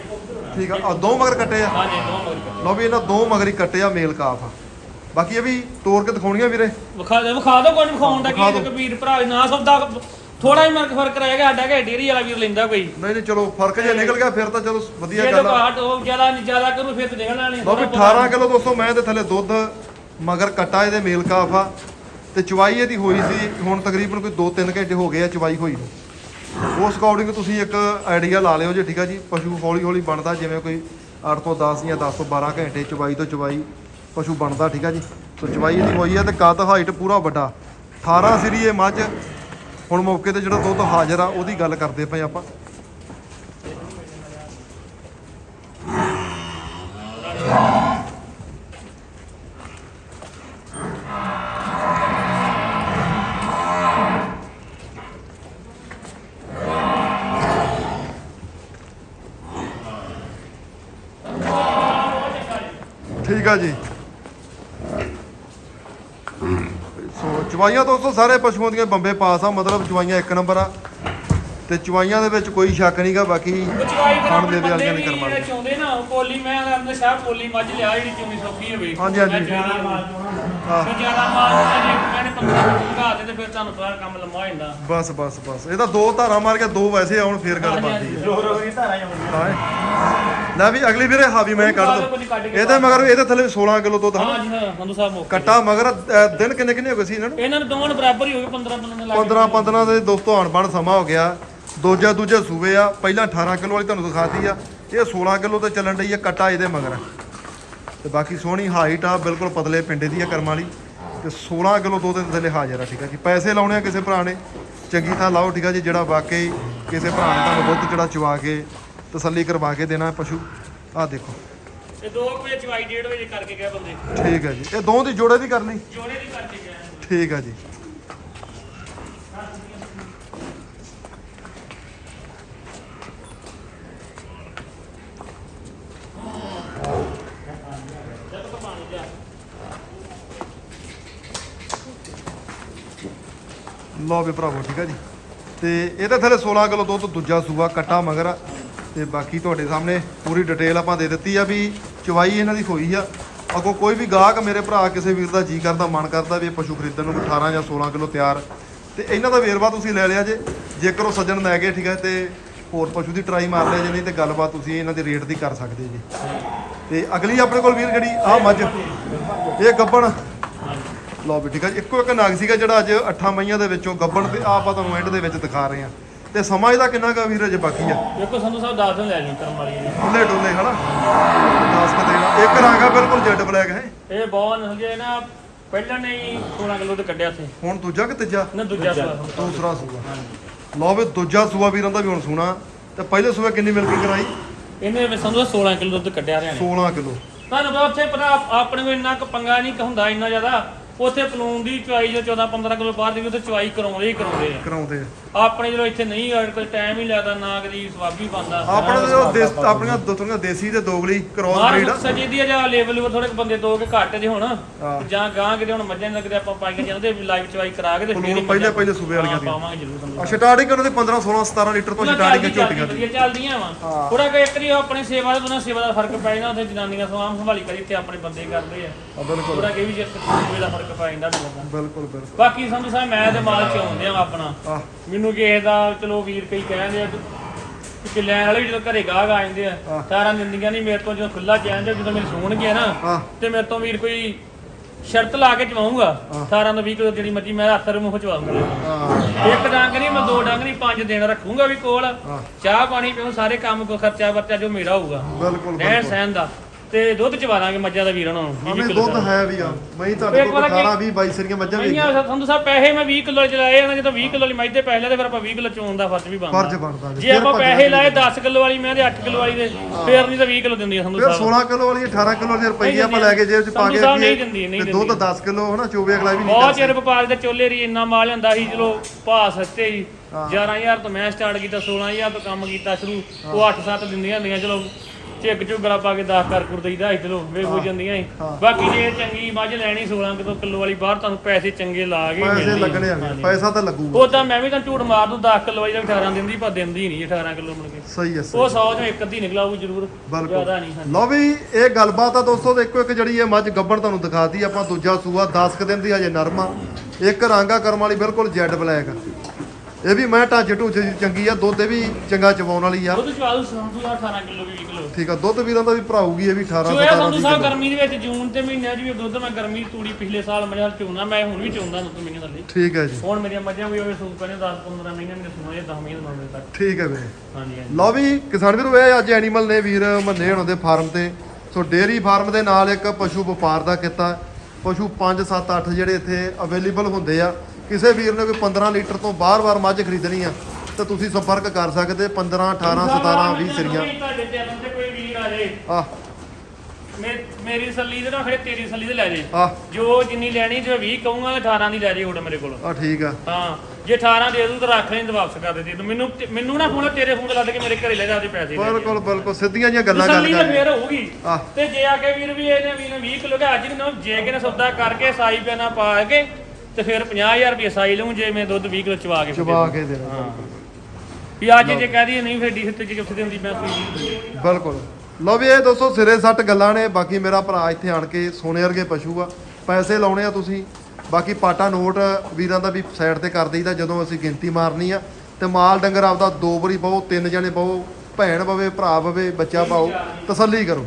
ਠੀਕ ਆ। ਆ ਦੋ ਮਗਰ ਕੱਟੇ ਆ। ਹਾਂ ਜੀ ਦੋ ਮਗਰ ਲਓ ਵੀ ਇਹਨਾਂ ਦੋ ਮਗਰ ਹੀ ਕੱਟੇ ਆ ਮੇਲ ਕਾਫ। ਆ ਬਾਕੀ ਇਹ ਵੀ ਤੋੜ ਕੇ ਦਿਖਾਉਣੀਆਂ ਵੀਰੇ। ਵਿਖਾ ਦੇ ਵਿਖਾ ਦੋ ਕੋਈ ਵਿਖਾਉਣ ਦਾ ਕੀ ਵੀਰ ਭਰਾ ਨਾ ਸੌਦਾ ਥੋੜਾ ਹੀ ਮਰਕ ਫ਼ਰਕ ਰਹੇਗਾ ਸਾਡਾ ਕਿ ਡੇਰੀ ਵਾਲਾ ਵੀਰ ਲੈਂਦਾ ਕੋਈ। ਨਹੀਂ ਨਹੀਂ ਚਲੋ ਫ਼ਰਕ ਜੇ ਨਿਕਲ ਗਿਆ ਫਿਰ ਤਾਂ ਚਲੋ ਵਧੀਆ ਜੇ ਗੱਲ ਆ। ਘਾਟ ਉਹ ਜ਼ਿਆਦਾ ਨਹੀਂ ਜ਼ਿਆਦਾ ਕਰੂ ਫਿਰ ਤੇ ਨਿਕਲਣਾ ਨਹੀਂ ਲਓ ਵੀ 18 ਕਿਲੋ ਦੋਸਤੋ ਮੈਂ ਦੇ ਥੱਲੇ ਦੁੱਧ ਮਗਰ ਕੱਟਾ ਇਹਦੇ ਮੇਲ ਕਾਫ ਆ। ਤੇ ਚਵਾਈ ਇਹਦੀ ਹੋਈ ਸੀ ਹੁਣ ਤਕਰੀਬਨ ਕੋਈ 2-3 ਘੰਟੇ ਹੋ ਗਏ ਆ ਚਵਾਈ ਹੋਈ ਨੂੰ। ਉਸ ਅਕੋਰਡਿੰਗ ਤੁਸੀਂ ਇੱਕ ਆਈਡੀਆ ਲਾ ਲਿਓ ਜੇ, ਠੀਕ ਆ ਜੀ? ਪਸ਼ੂ ਹੌਲੀ ਹੌਲੀ ਬਣਦਾ, ਜਿਵੇਂ ਕੋਈ 8 ਤੋਂ 10 ਜਾਂ 10 ਤੋਂ 12 ਘੰਟੇ ਚਵਾਈ ਤੋਂ ਚਵਾਈ ਪਸ਼ੂ ਬਣਦਾ, ਠੀਕ ਆ ਜੀ? ਸੋ ਚਵਾਈ ਇਹਦੀ ਹੋਈ ਆ ਤੇ ਕੱਦ ਹਾਈਟ ਪੂਰਾ ਵੱਡਾ। 18 ਸਰੀ ਇਹ ਮੱਝ। ਹੁਣ ਮੌਕੇ ਤੇ ਜਿਹੜਾ ਦੁੱਧ ਹਾਜ਼ਰ ਆ, ਉਹਦੀ ਗੱਲ ਕਰਦੇ ਪਏ ਆਪਾਂ। ਚਵਾਈਆਂ ਦੋਸਤੋ ਸਾਰੇ ਪਸ਼ੂਆਂ ਦੀਆਂ ਬੰਬੇ ਪਾਸ ਆ ਮਤਲਬ ਚਵਾਈਆਂ ਇੱਕ ਨੰਬਰ ਆ। ਤੇ ਚਵਾਈਆਂ ਦੇ ਵਿੱਚ ਕੋਈ ਸ਼ੱਕ ਨਹੀਂਗਾ ਬਾਕੀ ਖਾਣ ਦੇ ਵਾਲੀਆਂ ਨਹੀਂ ਕਰਮਾਂ ਜਿਹੜੇ ਚਾਹੁੰਦੇ ਨਾ ਕੋਲੀ ਮੈਂ ਆਪਣੇ ਸਾਹਿਬ ਕੋਲੀ ਮੱਝ ਲਿਆ ਜਿਹੜੀ ਚੁਣੀ ਸੌਖੀ ਹੋਵੇ। ਹਾਂਜੀ, ਹਾਂਜੀ। ਮੈਂ ਜ਼ਿਆਦਾ ਮਾਲ ਹਾਂ। ਜ਼ਿਆਦਾ ਮਾਲ ਜੇ ਮੈਨੇ 15 ਘਾ ਦੇ ਤੇ ਫਿਰ ਤੁਹਾਨੂੰ ਪਤਾ ਕੰਮ ਲੰਮਾ ਹੋ ਜਾਂਦਾ। ਬਸ ਬਸ ਬਸ। ਇਹ ਤਾਂ ਦੋ ਧਾਰਾਂ ਮਾਰ ਕੇ ਦੋ ਵੈਸੇ ਆਉਣ ਫੇਰ ਗੱਲ ਬਣਦੀ ਹੈ ਰੋ ਰੋ ਹੀ ਧਾਰਾਂ ਆਉਂਦੀਆਂ। ਹਾਂ। ਲੈ ਵੀ ਅਗਲੀ ਵੀਰੇ ਹਾਵੀ ਮੈਂ ਕੱਢ ਦੋ ਇਹਦੇ ਮਗਰ ਇਹਦੇ ਥੱਲੇ 16 ਕਿਲੋ ਦੁੱਧ ਹਾਂ ਜੀ ਹਾਂ ਸੰਧੂ ਸਾਹਿਬ ਮੌਕੇ ਕੱਟਾ ਮਗਰ ਦਿਨ ਕਿੰਨੇ ਕਿੰਨੇ ਹੋ ਗਏ ਸੀ ਇਹਨਾਂ ਨੂੰ? ਇਹਨਾਂ ਨੂੰ ਦੋਵਾਂ ਬਰਾਬਰ ਹੀ ਹੋ ਗਏ 15 15 ਲੱਖ 15 15 ਦੇ ਦੋਸਤੋ ਅਣਬਣ ਸਮਾਂ ਹੋ ਗਿਆ। ਦੂਜਾ ਦੂਜੇ ਸੂਬੇ ਆ ਪਹਿਲਾਂ 18 ਕਿਲੋ ਵਾਲੀ ਤੁਹਾਨੂੰ ਦਿਖਾਤੀ ਆ। ਇਹ 16 ਕਿਲੋ ਤੇ ਚੱਲਣ ਡਈ ਆ ਕੱਟਾ ਇਹਦੇ ਮਗਰ। ਤੇ ਬਾਕੀ ਸੋਹਣੀ ਹਾਈਟ ਆ ਬਿਲਕੁਲ ਪਤਲੇ ਪਿੰਡੇ ਦੀ ਆ ਕਰਮ ਵਾਲੀ। ਤੇ 16 ਕਿਲੋ ਦੇ ਥੱਲੇ ਹਾਜ਼ਰ ਆ ਠੀਕ ਆ ਜੀ। ਪੈਸੇ ਲਾਉਣੇ ਆ ਕਿਸੇ ਭਰਾ ਨੇ। ਚੰਗੀ ਥਾਂ ਲਾਓ ਠੀਕ ਆ ਜੀ। ਜਿਹੜਾ ਵਾਕਈ ਕਿਸੇ ਭਰਾ ਨੇ ਤੁਹਾਨੂੰ ਦੁੱਧ ਜਿਹੜਾ ਚਵਾ ਕੇ ਤਸੱਲੀ ਕਰਵਾ ਕੇ ਦੇਣਾ ਪਸ਼ੂ। ਆ ਦੇਖੋ। ਇਹ ਦੋ ਕੁ ਵਜੇ ਚਵਾਈ ਡੇਢ ਵਜੇ ਕਰਕੇ ਬੰਦੇ। ਠੀਕ ਹੈ ਜੀ। ਇਹ ਦੋ ਦੀ ਜੋੜੇ ਦੀ ਕਰਨੀ। ਜੋੜੇ ਦੀ ਕਰਕੇ ਗਏ ਠੀਕ ਆ ਜੀ। ਲਓ ਵੀ ਭਰਾਵੋ ਠੀਕ ਆ ਜੀ। ਤੇ ਇਹਦੇ ਥੱਲੇ 16 ਕਿਲੋ ਦੁੱਧ ਦੂਜਾ ਸੂਆ ਕੱਟਾ ਮਗਰ। ਤੇ ਬਾਕੀ ਤੁਹਾਡੇ ਸਾਹਮਣੇ ਪੂਰੀ ਡਿਟੇਲ ਆਪਾਂ ਦੇ ਦਿੱਤੀ ਆ ਵੀ ਚਵਾਈ ਇਹਨਾਂ ਦੀ ਹੋਈ ਆ। ਅਗੋ ਕੋਈ ਵੀ ਗਾਹਕ ਮੇਰੇ ਭਰਾ ਕਿਸੇ ਵੀਰ ਦਾ ਜੀ ਕਰਦਾ, ਮਨ ਕਰਦਾ ਵੀ ਇਹ ਪਸ਼ੂ ਖਰੀਦਣ ਨੂੰ 18 ਜਾਂ 16 ਕਿਲੋ ਤਿਆਰ। ਤੇ ਇਹਨਾਂ ਦਾ ਵੇਰਵਾ ਤੁਸੀਂ ਲੈ ਲਿਆ ਜੇ। ਜੇਕਰ ਉਹ ਸੱਜਣ ਲੈ ਗਏ, ਠੀਕ ਹੈ ਤੇ ਹੋਰ ਪਸ਼ੂ ਦੀ ਟਰਾਈ ਮਾਰ ਲਿਆ ਜੇ, ਨਹੀਂ ਤੇ ਗੱਲਬਾਤ ਤੁਸੀਂ ਇਹਨਾਂ ਦੇ ਰੇਟ ਦੀ ਕਰ ਸਕਦੇ ਜੀ। ਤੇ ਅਗਲੀ ਆਪਣੇ ਕੋਲ ਵੀਰ ਜਿਹੜੀ ਆ ਮੱਝ। ਇਹ ਗੱਬਣ। ਲਓ ਵੀ ਠੀਕ ਹੈ ਇੱਕੋ ਇੱਕ ਨਾਗ ਸੀਗਾ ਜਿਹੜਾ ਅੱਜ 8 ਮਈਆਂ ਦੇ ਵਿੱਚੋਂ ਗੱਬਣ ਤੇ ਆ ਆਪਾਂ ਤੁਹਾਨੂੰ ਐਂਡ ਦੇ ਵਿੱਚ ਦਿਖਾ ਰਹੇ ਹਾਂ। ਤੇ ਸਮਾਂ ਇਹਦਾ ਕਿੰਨਾ ਕਾ ਵੀਰ ਅਜੇ ਬਾਕੀ ਆ? ਦੇਖੋ ਸੰਧੂ ਸਾਹਿਬ ਦੱਸ ਦਿਨ ਲੈ ਜੀ ਕਰਮ ਵਾਲੀ ਨੇ ਡੁੱਲੇ ਹਨਾ? 10 ਕ ਦੇਣਾ ਇੱਕ ਰੰਗ ਆ ਬਿਲਕੁਲ ਜੈਡ ਬਲੈਕ ਹੈ? ਇਹ ਬਹੁਤ ਨਸਲ ਨਾ ਪਹਿਲਾਂ ਨੇ ਹੀ 16 ਕਿਲੋ ਤੇ ਕੱਢਿਆ ਉੱਥੇ ਹੁਣ ਦੂਜਾ ਕਿ ਤੀਜਾ? ਨਾ ਦੂਜਾ ਸੂਆ। ਦੂਸਰਾ ਸੂਆ। ਲਓ ਵੀ ਦੂਜਾ ਸੂਆ ਵੀਰਾਂ ਦਾ ਵੀ ਹੁਣ ਸੁਣਾ। ਤੇ ਪਹਿਲੇ ਸੂਆ ਕਿੰਨੀ ਮਿਲਕੀ ਕਰਾਈ? ਇਹਨੇ ਵਿੱਚ ਸੰਧੂ ਸਾਹਿਬ 16 ਕਿਲੋ ਦੁੱਧ ਕੱਢਿਆ ਰਿਆ ਨੇ 16 ਕਿਲੋ ਤੁਹਾਨੂੰ ਪਤਾ ਉੱਥੇ ਪਤਾ ਆਪ- ਆਪਣੇ ਕੋਲ ਇੰਨਾ ਕੁ ਪੰਗਾ ਨਹੀਂ ਹੁੰਦਾ ਇੰਨਾ ਜ਼ਿਆਦਾ। ਉੱਥੇ ਪਲੂਨ ਦੀ ਚੁਆਈ ਜੋ 14 15 ਕਿਲੋ ਬਾਹਰ ਦੀ ਉੱਥੇ ਚੁਆਈ ਕਰਾਉਂਦੇ ਹੀ ਕਰਾਉਂਦੇ ਆ। ਕਰਾਉਂਦੇ ਆ। ਆਪਣੇ ਜਦੋਂ ਇੱਥੇ ਨਹੀਂ ਅੜ ਕੋਈ ਟਾਈਮ ਹੀ ਲੱਗਦਾ ਨਾ ਕਦੀ ਸਵਾਬੀ ਬੰਦਾ ਆਪਣੇ ਤੇ ਉਹ ਦੇਸ ਆਪਣੀਆਂ ਦੋਤਰੀਆਂ ਦੇਸੀ ਤੇ ਦੋਗਲੀ ਕ੍ਰੋਸ ਬਰੀਡ ਮਾਰ ਸਜੀ ਦੀ ਆ ਜਾਂ ਲੈਵਲ ਉਹ ਥੋੜੇ ਬੰਦੇ ਦੋ ਕੇ ਘੱਟ ਜੇ ਹੁਣ ਹਾਂ। ਜਾਂ ਗਾਂ ਕਿਤੇ ਹੁਣ ਮੱਝਾਂ ਲੱਗਦੇ ਆਪਾਂ ਪਾਈਆਂ ਜਾਂਦੇ ਲਾਈਵ ਚੁਆਈ ਕਰਾ ਕੇ ਤੇ ਪਲੂਣ ਹੀ ਪਹਿਲੇ- ਮੱਝਾਂ- ਪਹਿਲੇ ਸੂਬੇ ਵਾਲੀਆਂ ਹਾਂ, ਦੀਆਂ। ਪਾਵਾਂਗੇ ਜ਼ਰੂਰ ਸੰਧੂ ਆ ਸਟਾਰਟਿੰਗ ਉਹਨਾਂ ਦੇ 15 16 17 ਲੀਟਰ ਤੋਂ ਸਟਾਰਟਿੰਗ ਝੋਟੀਆਂ ਦੀ। ਚੱਲਦੀਆਂ ਵਾ। ਹਾਂ। ਥੋੜਾ ਕਿ ਇੱਕ ਉਹ ਆਪਣੇ ਸੇਵਾ ਦੇ ਉਹਨਾਂ ਸੇਵਾ ਦਾ ਫ਼ਰਕ ਪੈ ਜਾਂਦਾ ਉੱਥੇ ਜਨਾਨੀਆਂ ਸਵਾਮ ਸੰਭਾਲੀ ਕਰੀ ਤੇ ਆਪਣੇ ਬੰਦੇ ਕਰਦੇ ਆ। ਆ ਬਿਲਕੁਲ। ਥੋੜਾ ਕਿ ਵੀ ਜੇ ਸੇਵਾ ਦਾ ਫ਼ਰਕ ਪੈ ਜਾਂਦਾ ਲੋਕਾਂ ਬਿਲਕੁਲ ਬਿਲਕੁਲ। ਬਾਕੀ ਸੰਧੂ ਸਾਹਿਬ ਮੈਂ ਤੇ ਮਾਲ ਚ ਆਉਂਦੇ ਆ ਆਪਣਾ। ਮੈਨੂੰ ਕਿਸੇ ਦਾ ਚਲੋ ਵੀਰ ਕਈ ਕਹਿੰਦੇ ਆ ਕਿ ਲੈਣ ਵਾਲੇ ਵੀ ਜਦੋਂ ਘਰੇ ਗਾਹਕ ਆ ਜਾਂਦੇ ਆ ਹਾਂ। ਤਾਰਾਂ ਦਿੰਦੀਆਂ ਨਹੀਂ ਮੇਰੇ ਤੋਂ ਜਦੋਂ ਖੁੱਲਾ ਜਾਂਦੇ ਜਦੋਂ ਮੇਰੇ ਸੂਣ ਗਿਆ ਨਾ ਹਾਂ ਤੇ ਮੇਰੇ ਤੋਂ ਵੀਰ ਕੋਈ ਸ਼ਰਤ ਲਾ ਕੇ ਚਵਾਉਂਗਾ। ਹਾਂ। 18 ਤੋਂ 20 ਕਿਲੋ ਜਿਹੜੀ ਮਰਜ਼ੀ ਮੈਂ ਹੱਥ ਮੂੰਹ ਚਵਾਉਂਗਾ। ਇੱਕ ਡੰਗ ਨਹੀਂ ਮੈਂ ਦੋ ਡੰਗ ਨਹੀਂ ਪੰਜ ਦਿਨ ਰੱਖੂੰਗਾ ਵੀ ਕੋਲ। ਹਾਂ। ਚਾਹ ਪਾਣੀ ਪੀਉਂ ਸਾਰੇ ਕੰਮ ਕੋ ਖਰਚਾ ਵਰਚਾ ਜੋ ਮੇਰਾ ਹੋਊਗਾ। ਬਿਲਕੁਲ ਰਹਿਣ ਬਿਲਕੁਲ। ਸਹਿਣ ਦਾ। ਤੇ ਦੁੱਧ ਚਵਾ ਦਾਂਗੇ ਮੱਝਾਂ ਦਾ ਵੀਰਾਂ ਨੂੰ 20 ਹਮੇ ਕਿਲੋ ਦੁੱਧ ਹੈ ਵੀ ਆ। ਮੈਂ ਤੁਹਾਡੇ ਕੋਲ ਵਾਰ 18 20 22 ਸਰੀਆਂ ਮੱਝਾਂ ਵੀ। ਮਈਆਂ ਸੰਧੂ ਸਾਹਿਬ ਪੈਸੇ ਮੈਂ 20 ਕਿਲੋ ਚਲਾਏ ਆ ਨਾ ਜਦੋਂ 20 ਕਿਲੋ ਵਾਲੀ ਮੱਝ ਦੇ ਪੈਸੇ ਲਏ ਤੇ ਫਿਰ ਆਪਾਂ 20 ਕਿਲੋ ਚੋਣ ਦਾ ਫਰਜ਼ ਵੀ ਬਣਦਾ। ਫਰਜ਼ ਬਣਦਾ ਜੀ। ਆਪਾਂ ਫਿਰ ਪੈਸੇ ਲਾਏ 10 ਕਿਲੋ ਵਾਲੀ ਮੈਂ ਤੇ 8 ਕਿਲੋ ਵਾਲੀ ਦੇ ਫੇਰ ਨਹੀਂ ਤਾਂ 20 ਕਿਲੋ ਦਿੰਦੀ ਆ ਸੰਧੂ ਫਿਰ ਸਾਹਿਬ। 16 ਕਿਲੋ ਵਾਲੀ 18 ਕਿਲੋ ਦੇ ਰੁਪਈਏ ਨਹੀਂ ਆਪਾਂ ਲੈ ਕੇ ਜੇਬ 'ਚ ਪਾ ਕੇ ਨਹੀਂ ਦਿੰਦੀ, ਨਹੀਂ ਤੇ ਦੁੱਧ 10 ਕਿਲੋ ਹਨਾ ਚੋਵੇ ਅਗਲਾ ਵੀ ਨਹੀਂ ਬਹੁਤ ਚਿਰ ਵਪਾਰ ਦੇ ਚੋਲੇ ਰੀ ਇੰਨਾ ਮਾਲ ਹੁੰਦਾ ਸੀ ਚਲੋ ਭਾਅ ਸਸਤੇ ਸੀ। 11000 ਤੋਂ ਮੈਂ ਸਟਾਰਟ ਕੀਤਾ 16000 ਤੋਂ ਕੰਮ ਕੀਤਾ ਸ਼ੁਰੂ ਉਹ 8-7 ਦਿੰਦੀਆਂ ਹੁੰਦੀਆਂ ਚਲੋ ਚਿੱਕ ਚੁਗਲਾ ਪਾ ਕੇ 10 ਕਰ ਕੁਰ ਦਈਦਾ ਚਲੋ ਵੇ ਹੋ ਜਾਂਦੀਆਂ ਸੀ। ਹਾਂ। ਬਾਕੀ ਜੇ ਚੰਗੀ ਮੱਝ ਲੈਣੀ 16 ਕਿਲੋ ਕਿਲੋ ਵਾਲੀ ਬਾਹਰ ਤੁਹਾਨੂੰ ਪੈਸੇ ਚੰਗੇ ਲਾ ਕੇ ਪੈਸੇ। ਲੱਗਣੇ ਆ। ਪੈਸਾ ਤਾਂ ਲੱਗੂਗਾ ਉਦਾਂ ਮੈਂ ਵੀ ਤਾਂ ਝੂਠ ਮਾਰ ਦੂੰ 10 ਕਿਲੋ ਵਾਲੀ ਦਾ 18 ਦਿੰਦੀ ਪਰ ਦਿੰਦੀ ਨਹੀਂ 18 ਕਿਲੋ ਮੁੜ ਕੇ। ਸਹੀ ਹੈ ਸਹੀ ਉਹ 100 ਚੋਂ ਇੱਕ ਅੱਧੀ ਨਿਕਲਾਊ ਜ਼ਰੂਰ ਬਿਲਕੁਲ। ਜ਼ਿਆਦਾ ਨਹੀਂ ਹਾਂਜੀ। ਲਓ ਵੀ ਇਹ ਗੱਲਬਾਤ ਆ ਦੋਸਤੋ ਦੇਖੋ ਇੱਕ ਜਿਹੜੀ ਇਹ ਮੱਝ ਗੱਬਣ ਤੁਹਾਨੂੰ ਦਿਖਾਤੀ ਆਪਾਂ ਦੂਜਾ ਸੂਆ 10 ਕੁ ਦਿਨ ਦੀ ਹਜੇ ਨਰਮਾ ਇੱਕ ਰਾਂਗਾ ਕਰਮ ਵਾਲੀ ਬਿਲਕੁਲ ਜੈਡ ਬਲੈਕ। ਇਹ ਵੀ ਮੈਂ ਢਾਂਚੇ ਢੂਚੇ ਦੀ ਚੰਗੀ ਆ ਦੁੱਧ ਇਹ ਵੀ ਚੰਗਾ ਚਵਾਉਣ ਵਾਲੀ ਆ। ਦੁੱਧ ਚਵਾ ਦੂ ਸੰਧੂ ਦਾ 18 ਕਿਲੋ 20 ਕਿਲੋ। ਠੀਕ ਆ ਦੁੱਧ ਵੀਰਾਂ ਦਾ ਵੀ ਭਰਾਊਗੀ ਇਹ ਵੀ 18 ਚੋਇਆ 17 ਸੰਧੂ 20 ਸਾਹਿਬ ਕਿਲੋ। ਗਰਮੀ ਦੇ ਵਿੱਚ ਜੂਨ ਤੇ ਮਹੀਨਿਆਂ 'ਚ ਵੀ ਦੁੱਧ ਮੈਂ ਗਰਮੀ ਤੂੜੀ ਪਿਛਲੇ ਸਾਲ ਮੇਰੇ ਨਾਲ ਚੋਣਾ ਮੈਂ ਹੁਣ ਵੀ ਚੋਂਦਾ ਦੁੱਧ ਮਹੀਨੇ ਥੱਲੇ। ਠੀਕ ਹੈ ਜੀ। ਹੁਣ ਮੇਰੀਆਂ ਮੱਝਾਂ ਵੀ ਹੋਵੇ ਸੂਪ ਨੇ 10 15 ਮਹੀਨੇ ਮੇਰੇ ਸੂਣਾ ਜਾਂ 10 ਮਹੀਨੇ ਮੰਗਦੇ ਤੱਕ। ਠੀਕ ਹੈ ਵੀਰੇ। ਹਾਂਜੀ ਹਾਂਜੀ। ਲਓ ਵੀ ਕਿਸਾਨ ਵੀਰੋ ਇਹ ਅੱਜ ਐਨੀਮਲ ਨੇ ਵੀਰ ਮੰਨੇ ਹੋਣ ਦੇ ਫਾਰਮ ਤੇ। ਸੋ ਡੇਅਰੀ ਫਾਰਮ ਦੇ ਨਾਲ ਇੱਕ ਪਸ਼ੂ ਵਪਾਰ ਦਾ ਕੀਤਾ। ਪਸ਼ੂ 5 7 8 ਜਿਹੜੇ ਇੱਥੇ ਅਵੇਲੇਬਲ ਹੁੰਦੇ ਆ। ਕਿਸੇ ਵੀਰ ਨੇ ਕੋਈ 15 ਲੀਟਰ ਤੋਂ ਬਾਰ-ਬਾਰ ਮੱਝ ਖਰੀਦਣੀ ਆ ਤਾਂ ਤੁਸੀਂ ਸੰਪਰਕ ਕਰ ਸਕਦੇ 15 18 17 20 ਸਰੀਆਂ। ਤੁਹਾਡੇ ਚੈਨਲ ਤੇ ਕੋਈ ਵੀਰ ਆ ਜੇ। ਆ ਮੇ- ਮੇਰੀ ਸੱਲੀ ਦੇ ਨਾ ਖੜੇ ਤੇਰੀ ਸੱਲੀ ਦੇ ਲੈ ਜੇ। ਆ ਜੋ ਜਿੰਨੀ ਲੈਣੀ ਜੇ 20 ਕਹੂੰਗਾ ਤਾਂ 18 ਦੀ ਲੈ ਜੇ ਹੁਣ ਮੇਰੇ ਕੋਲ। ਆ ਠੀਕ ਆ। ਹਾਂ ਜੇ 18 ਦੇ ਦੂੰ ਤਾਂ ਰੱਖ ਲੈਂ ਤੇ ਵਾਪਸ ਕਰ ਦੇ ਤੂੰ ਮੈਨੂੰ ਮੈਨੂੰ ਨਾ ਫੋਨ ਤੇਰੇ ਫੋਨ ਤੇ ਲੱਦ ਕੇ ਮੇਰੇ ਘਰੇ ਲੈ ਜਾ ਉਹਦੇ ਪੈਸੇ ਲੈ ਬਿਲਕੁਲ ਬਿਲਕੁਲ ਸਿੱਧੀਆਂ ਜੀਆਂ ਗੱਲਾਂ ਕਰ ਤਸੱਲੀ ਤਾਂ ਫੇਰ ਹੋਊਗੀ। ਤੇ ਜੇ ਆ ਕੇ ਵੀਰ ਵੀ ਇਹਨੇ ਵੀਰ ਨੇ 20 ਕਿਲੋ ਦਾ ਅੱਜ ਨੂੰ ਜੇ ਕਿਨੇ ਸੌਦਾ ਕਰਕੇ ਸਾਈ ਪੈਨਾ ਪਾ ਕੇ ਤੇ ਫਿਰ 50000 ਰੁਪਏ ਸਾਈ ਲਵਾਂ ਜੇ ਮੈਂ ਦੁੱਧ 20 ਕਿਲੋ ਚਵਾ ਕੇ ਫਿਰ ਦੇ ਕੇ ਦੇਣਾ। ਦੂੰ। ਹਾਂ। ਵੀ ਅੱਜ ਜੇ ਕਹਿ ਦਈਏ ਨਹੀਂ ਫਿਰ ਡੀ ਤੇ ਕਿੱਥੇ ਦਿੰਦੀ ਮੈਂ ਕੋਈ ਬਿਲਕੁਲ। ਲਓ ਵੀ ਇਹ ਦੋਸਤੋ ਸਿਰੇ ਸੱਟ ਗੱਲਾਂ ਨੇ ਬਾਕੀ ਮੇਰਾ ਭਰਾ ਇੱਥੇ ਆਣ ਕੇ ਸੋਨੇ ਵਰਗੇ ਪਸ਼ੂ ਆ। ਪੈਸੇ ਲਾਉਣੇ ਆ ਤੁਸੀਂ। ਬਾਕੀ ਪਾਟਾ ਨੋਟ ਵੀਰਾਂ ਦਾ ਵੀ ਸਾਈਡ ਤੇ ਕਰ ਦਈਦਾ ਜਦੋਂ ਅਸੀਂ ਗਿਣਤੀ ਮਾਰਨੀ ਆ। ਤੇ ਮਾਲ ਡੰਗਰ ਆਪਦਾ ਦੋ ਵਾਰੀ ਪਾਓ ਤਿੰਨ ਜਣੇ ਪਾਓ ਭੈਣ ਪਵੇ ਭਰਾ ਪਵੇ ਬੱਚਾ ਪਾਓ ਤਸੱਲੀ ਕਰੋ।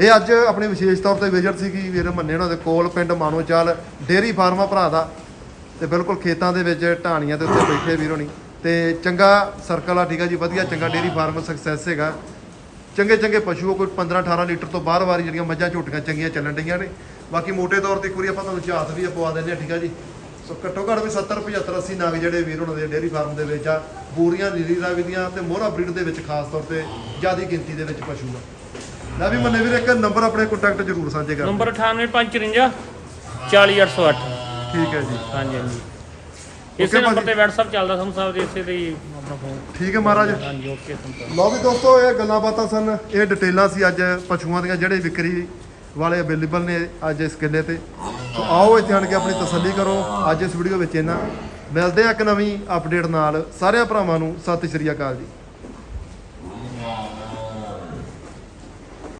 ਇਹ ਅੱਜ ਆਪਣੇ ਵਿਸ਼ੇਸ਼ ਤੌਰ ਤੇ ਵਿਜ਼ਿਟ ਸੀਗੀ ਵੀਰ ਮੰਨੇ ਉਹਨਾਂ ਦੇ ਕੋਲ ਪਿੰਡ ਮਾਨੋਚਾਲ ਡੇਰੀ ਫਾਰਮਾ ਭਰਾ ਦਾ। ਤੇ ਬਿਲਕੁਲ ਖੇਤਾਂ ਦੇ ਵਿੱਚ ਢਾਣੀਆਂ ਦੇ ਉੱਤੇ ਬੈਠੇ ਵੀਰ ਹੋਣੀ। ਤੇ ਚੰਗਾ ਸਰਕਲ ਆ ਠੀਕ ਆ ਜੀ ਵਧੀਆ ਚੰਗਾ ਡੇਰੀ ਫਾਰਮ ਸਕਸੈਸ ਹੈਗਾ। ਚੰਗੇ ਚੰਗੇ ਪਸ਼ੂ ਆ, ਕੋਈ 15 18 ਲੀਟਰ ਤੋਂ ਬਾਹਰ ਵਾਰੀ ਜਿਹੜੀਆਂ ਮੱਝਾਂ ਝੋਟੀਆਂ ਚੰਗੀਆਂ ਚੱਲਣ ਡਈਆਂ ਨੇ। ਬਾਕੀ ਮੋਟੇ ਤੌਰ ਤੇ ਇੱਕ ਵਾਰੀ ਆਪਾਂ ਤੁਹਾਨੂੰ ਝਾਤ ਵੀ ਪਵਾ ਦਿੰਦੇ ਆ ਠੀਕ ਆ ਜੀ। ਸੋ ਘੱਟੋ ਘੱਟ ਵੀ 70 75 80 ਨਗ ਜਿਹੜੇ ਵੀਰ ਉਹਨਾਂ ਦੇ ਡੇਰੀ ਫਾਰਮ ਦੇ ਵਿੱਚ ਆ ਬੂਰੀਆਂ ਨੀਲੀ ਰਾਵੀ ਦੀਆਂ ਤੇ ਮੋਹਰਾ ਬਰੀਡ ਦੇ ਵਿੱਚ ਖਾਸ ਤੌਰ ਤੇ ਜ਼ਿਆਦੀ ਗਿਣਤੀ ਦੇ ਵਿੱਚ ਪਸ਼ੂ ਆ। ਲੈ ਵੀ ਮੰਨੇ ਵੀਰ ਇੱਕ ਨੰਬਰ ਆਪਣੇ ਕੰਟੈਕਟ ਜ਼ਰੂਰ ਸਾਂਝੇ ਕਰ ਨੰਬਰ 98554 40808 ਠੀਕ ਹੈ ਜੀ। ਹਾਂਜੀ ਹਾਂਜੀ। ਇਸੇ ਨੰਬਰ ਤੇ WhatsApp ਚੱਲਦਾ ਸਾਨੂੰ ਸਾਹਿਬ ਦੇ ਇਸੇ ਤੇ ਹੀ ਆਪਣਾ ਫੋਨ ਠੀਕ ਹੈ ਮਹਾਰਾਜ। ਹਾਂਜੀ ਓਕੇ ਸੰਪਰਕ ਲਓ ਵੀ ਦੋਸਤੋ ਇਹ ਗੱਲਾਂ ਬਾਤਾਂ ਸਨ। ਇਹ ਡਿਟੇਲਾਂ ਸੀ ਅੱਜ ਪਸ਼ੂਆਂ ਦੀਆਂ ਜਿਹੜੇ ਵਿਕਰੀ ਵਾਲੇ ਅਵੇਲੇਬਲ ਨੇ ਅੱਜ ਇਸ ਕਿੱਲੇ ਤੇ। ਸੋ ਆਓ ਇੱਥੇ ਆਣ ਕੇ ਆਪਣੀ ਤਸੱਲੀ ਕਰੋ। ਅੱਜ ਇਸ ਵੀਡੀਓ ਵਿੱਚ ਇਹਨਾਂ ਮਿਲਦੇ ਆ ਇੱਕ ਨਵੀਂ ਅਪਡੇਟ ਨਾਲ। ਸਾਰਿਆਂ ਭਰਾਵਾਂ ਨੂੰ ਸਤਿ ਸ਼੍ਰੀ ਅਕਾਲ ਜੀ।